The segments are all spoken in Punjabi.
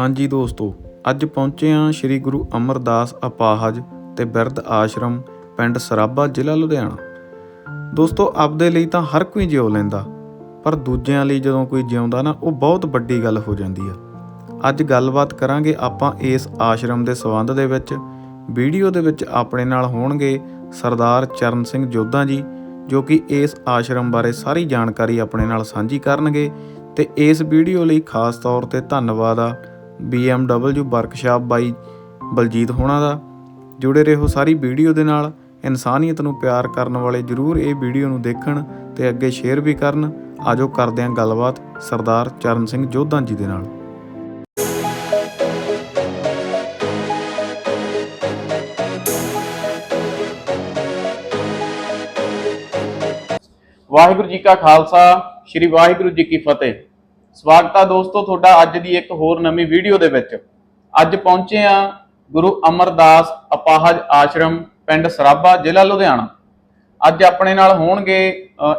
ਹਾਂਜੀ ਦੋਸਤੋ, ਅੱਜ ਪਹੁੰਚੇ ਹਾਂ ਸ੍ਰੀ ਗੁਰੂ ਅਮਰਦਾਸ ਅਪਾਹਜ ਤੇ ਬਿਰਧ ਆਸ਼ਰਮ, ਪਿੰਡ ਸਰਾਭਾ, ਜ਼ਿਲ੍ਹਾ ਲੁਧਿਆਣਾ। ਦੋਸਤੋ, ਆਪਦੇ ਲਈ ਤਾਂ ਹਰ ਕੋਈ ਜਿਉ ਲੈਂਦਾ, ਪਰ ਦੂਜਿਆਂ ਲਈ ਜਦੋਂ ਕੋਈ ਜਿਉਂਦਾ ਨਾ, ਉਹ ਬਹੁਤ ਵੱਡੀ ਗੱਲ ਹੋ ਜਾਂਦੀ ਆ। ਅੱਜ ਗੱਲਬਾਤ ਕਰਾਂਗੇ ਆਪਾਂ ਇਸ ਆਸ਼ਰਮ ਦੇ ਸੰਬੰਧ ਦੇ ਵਿੱਚ। ਵੀਡੀਓ ਦੇ ਵਿੱਚ ਆਪਣੇ ਨਾਲ ਹੋਣਗੇ ਸਰਦਾਰ ਚਰਨ ਸਿੰਘ ਜੋਧਾ ਜੀ, ਜੋ ਕਿ ਇਸ ਆਸ਼ਰਮ ਬਾਰੇ ਸਾਰੀ ਜਾਣਕਾਰੀ ਆਪਣੇ ਨਾਲ ਸਾਂਝੀ ਕਰਨਗੇ। ਤੇ ਇਸ ਵੀਡੀਓ ਲਈ ਖਾਸ ਤੌਰ ਤੇ ਧੰਨਵਾਦ ਆ। BMW ਵਰਕਸ਼ਾਪ ਬਾਈ ਬਲਜੀਤ ਹੋਣਾ ਦਾ। ਜੁੜੇ ਰਹੋ ਸਾਰੀ ਵੀਡੀਓ ਦੇ ਨਾਲ। ਇਨਸਾਨੀਅਤ ਨੂੰ ਪਿਆਰ ਕਰਨ ਵਾਲੇ ਜਰੂਰ ਇਹ ਵੀਡੀਓ ਨੂੰ ਦੇਖਣ ਤੇ ਅੱਗੇ ਸ਼ੇਅਰ ਵੀ ਕਰਨ। ਆਜੋ ਕਰਦੇ ਹਾਂ ਗੱਲਬਾਤ ਸਰਦਾਰ ਚਰਨ ਸਿੰਘ ਜੋਧਾ ਜੀ ਦੇ ਨਾਲ। ਵਾਹਿਗੁਰੂ ਜੀ ਕਾ ਖਾਲਸਾ, ਸ੍ਰੀ ਵਾਹਿਗੁਰੂ ਜੀ ਕੀ ਫਤਿਹ। ਸਵਾਗਤ ਆ ਦੋਸਤੋ ਤੁਹਾਡਾ ਅੱਜ ਦੀ ਇੱਕ ਹੋਰ ਨਵੀਂ ਵੀਡੀਓ ਦੇ ਵਿੱਚ। ਅੱਜ ਪਹੁੰਚੇ ਆ ਗੁਰੂ ਅਮਰਦਾਸ ਅਪਾਹਜ ਆਸ਼ਰਮ, ਪਿੰਡ ਸਰਾਭਾ, ਜ਼ਿਲ੍ਹਾ ਲੁਧਿਆਣਾ। ਅੱਜ ਆਪਣੇ ਨਾਲ ਹੋਣਗੇ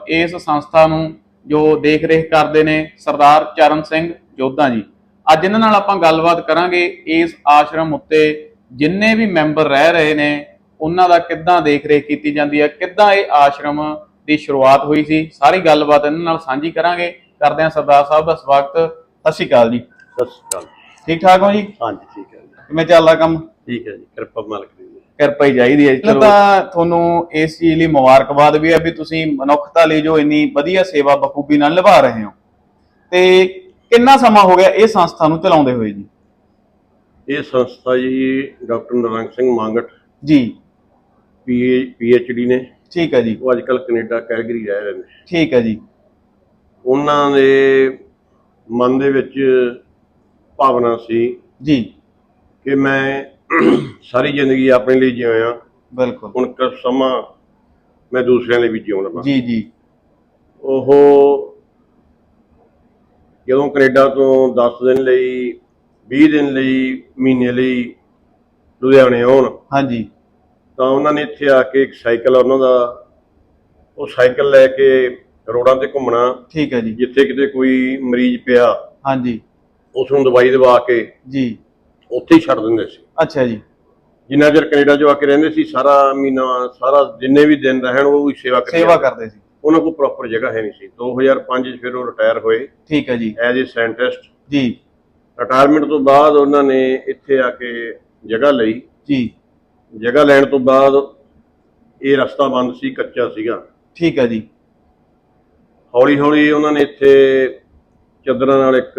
ਇਸ ਸੰਸਥਾ ਨੂੰ ਜੋ ਦੇਖ ਰੇਖ ਕਰਦੇ ਨੇ ਸਰਦਾਰ ਚਰਨ ਸਿੰਘ ਜੋਧਾ ਜੀ। ਅੱਜ ਇਹਨਾਂ ਨਾਲ ਆਪਾਂ ਗੱਲਬਾਤ ਕਰਾਂਗੇ ਇਸ ਆਸ਼ਰਮ ਉੱਤੇ ਜਿੰਨੇ ਵੀ ਮੈਂਬਰ ਰਹਿ ਰਹੇ ਨੇ, ਉਹਨਾਂ ਦਾ ਕਿੱਦਾਂ ਦੇਖ ਰੇਖ ਕੀਤੀ ਜਾਂਦੀ ਹੈ ਕਿੱਦਾਂ ਇਹ ਆਸ਼ਰਮ ਦੀ ਸ਼ੁਰੂਆਤ ਹੋਈ ਸੀ, ਸਾਰੀ ਗੱਲਬਾਤ ਇਹਨਾਂ ਨਾਲ ਸਾਂਝੀ ਕਰਾਂਗੇ। ਕਰਦੇ ਹਾਂ ਸਰਦਾਰ ਸਾਹਿਬ ਦਾ ਸਵਾਗਤ। ਸਤਿ ਸ਼੍ਰੀ ਅਕਾਲ ਜੀ। ਸਤਿ ਸ਼੍ਰੀ ਅਕਾਲ। ਠੀਕ ਠਾਕ ਹੋ ਜੀ? ਹਾਂਜੀ ਠੀਕ ਹੈ ਜੀ। ਕਿਵੇਂ ਚੱਲਦਾ ਕੰਮ? ਠੀਕ ਹੈ ਜੀ ਕਿਰਪਾ ਮਾਲਕ ਦੀ। ਕਿਰਪਾ ਹੀ ਚਾਹੀਦੀ ਹੈ ਚਲੋ। ਤਾਂ ਤੁਹਾਨੂੰ ਇਸ ਚੀਜ਼ ਲਈ ਮੁਬਾਰਕਬਾਦ ਵੀ ਹੈ ਵੀ ਤੁਸੀਂ ਮਨੁੱਖਤਾ ਲਈ ਜੋ ਇੰਨੀ ਵਧੀਆ ਸੇਵਾ ਬਖੂਬੀ ਨਾਲ ਨਿਭਾ ਰਹੇ ਹੋ। ਤੇ ਕਿੰਨਾ ਸਮਾਂ ਹੋ ਗਿਆ ਇਹ ਸੰਸਥਾ ਨੂੰ ਚਲਾਉਂਦੇ ਹੋਏ ਜੀ? ਇਹ ਸੰਸਥਾ ਜੀ ਡਾਕਟਰ ਨਰੰਗ ਸਿੰਘ ਮੰਗਟ। ਜੀ। ਪੀ ਐਚ ਡੀ ਨੇ। ਠੀਕ ਹੈ ਜੀ। ਉਹ ਅੱਜ ਕੱਲ ਕੈਨੇਡਾ ਕੈਲਗਰੀ ਰਹਿ ਰਹੇ ਨੇ। ਠੀਕ ਹੈ ਜੀ। ਉਹਨਾਂ ਦੇ ਮਨ ਦੇ ਵਿੱਚ ਭਾਵਨਾ ਸੀ ਜੀ। ਕਿ ਮੈਂ ਸਾਰੀ ਜ਼ਿੰਦਗੀ ਆਪਣੇ ਲਈ ਜਿਉਇਆ ਬਿਲਕੁਲ। ਹੁਣ ਕੁਝ ਸਮਾਂ ਮੈਂ ਦੂਸਰਿਆਂ ਲਈ ਵੀ ਜਿਉਣ ਲੱਗਾ ਜੀ ਜੀ। ਉਹ ਜਦੋਂ ਕੈਨੇਡਾ ਤੋਂ 10 ਦਿਨ ਲਈ 20 ਦਿਨ ਲਈ ਮਹੀਨੇ ਲਈ ਲੁਧਿਆਣੇ ਆਉਣ ਹਾਂਜੀ। ਤਾਂ ਉਹਨਾਂ ਨੇ ਇੱਥੇ ਆ ਕੇ ਇੱਕ ਸਾਈਕਲ ਉਹਨਾਂ ਦਾ। ਉਹ ਸਾਈਕਲ ਲੈ ਕੇ ਰੋਡਾਂ ਤੇ ਘੁੰਮਣਾ। ਠੀਕ ਹੈ ਜੀ। ਜਿੱਥੇ ਕਿਤੇ ਕੋਈ ਮਰੀਜ਼ ਪਿਆ ਹਾਂਜੀ। ਉਸ ਨੂੰ ਦਵਾਈ ਦਵਾ ਕੇ ਜੀ। ਉੱਥੇ ਹੀ ਛੱਡ ਦਿੰਦੇ ਸੀ। ਅੱਛਾ ਜੀ। ਜਿੰਨਾ ਚਿਰ ਕੈਨੇਡਾ 'ਚ ਆ ਕੇ ਰਹਿੰਦੇ ਸੀ ਸਾਰਾ ਮਹੀਨਾ ਸਾਰਾ ਜਿੰਨੇ ਵੀ ਦਿਨ ਰਹਿਣ ਉਹ ਵੀ ਸੇਵਾ ਕਰਦੇ ਸੇਵਾ ਕਰਦੇ ਸੀ। ਉਹਨਾਂ ਕੋਲ ਪ੍ਰੋਪਰ ਜਗ੍ਹਾ ਹੈ ਨਹੀਂ ਸੀ। 2005 'ਚ ਫਿਰ ਉਹ ਰਿਟਾਇਰ ਹੋਏ। ਠੀਕ ਹੈ ਜੀ। ਐਜ਼ ਅ ਸਾਇੰਟਿਸਟ ਜੀ। ਰਿਟਾਇਰਮੈਂਟ ਤੋਂ ਬਾਅਦ ਉਹਨਾਂ ਨੇ ਇੱਥੇ ਆ ਕੇ ਜਗ੍ਹਾ ਲਈ। ਜੀ। ਜਗ੍ਹਾ ਲੈਣ ਤੋਂ ਬਾਅਦ ਇਹ ਰਸਤਾ ਬੰਦ ਸੀ ਕੱਚਾ ਸੀਗਾ। ਠੀਕ ਹੈ ਜੀ। ਹੌਲੀ ਹੌਲੀ ਉਹਨਾਂ ਨੇ ਇੱਥੇ ਚਦਰਾਂ ਨਾਲ ਇੱਕ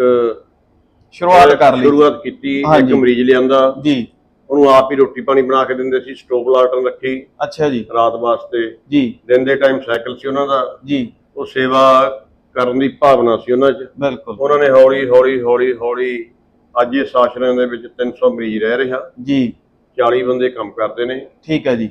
ਸ਼ੁਰੂਆਤ ਕਰ ਲਈ। ਸ਼ੁਰੂਆਤ ਕੀਤੀ ਇੱਕ ਹਾਂਜੀ। ਮਰੀਜ਼ ਲਿਆਂਦਾ। ਜੀ। ਉਹਨੂੰ ਆਪ ਹੀ ਰੋਟੀ ਪਾਣੀ ਬਣਾ ਕੇ ਦਿੰਦੇ ਸੀ ਸਟੋਵ ਲਾਟਰ ਰੱਖੀ। ਅੱਛਾ ਜੀ। ਰਾਤ ਵਾਸਤੇ। ਜੀ। ਦਿਨ ਦੇ ਟਾਈਮ ਸਾਈਕਲ ਸੀ ਉਹਨਾਂ ਦਾ। ਜੀ। ਉਹ ਸੇਵਾ ਕਰਨ ਦੀ ਭਾਵਨਾ ਸੀ ਉਹਨਾਂ 'ਚ। ਬਿਲਕੁਲ। ਉਹਨਾਂ ਨੇ ਹੌਲੀ ਹੌਲੀ ਹੌਲੀ ਹੌਲੀ ਅੱਜ ਇਸ ਆਸ਼ਰਮ ਦੇ ਵਿੱਚ 300 ਮਰੀਜ਼ ਰਹਿ ਰਿਹਾ। ਜੀ। 40 ਬੰਦੇ ਕੰਮ ਕਰਦੇ ਨੇ। ਠੀਕ ਹੈ ਜੀ।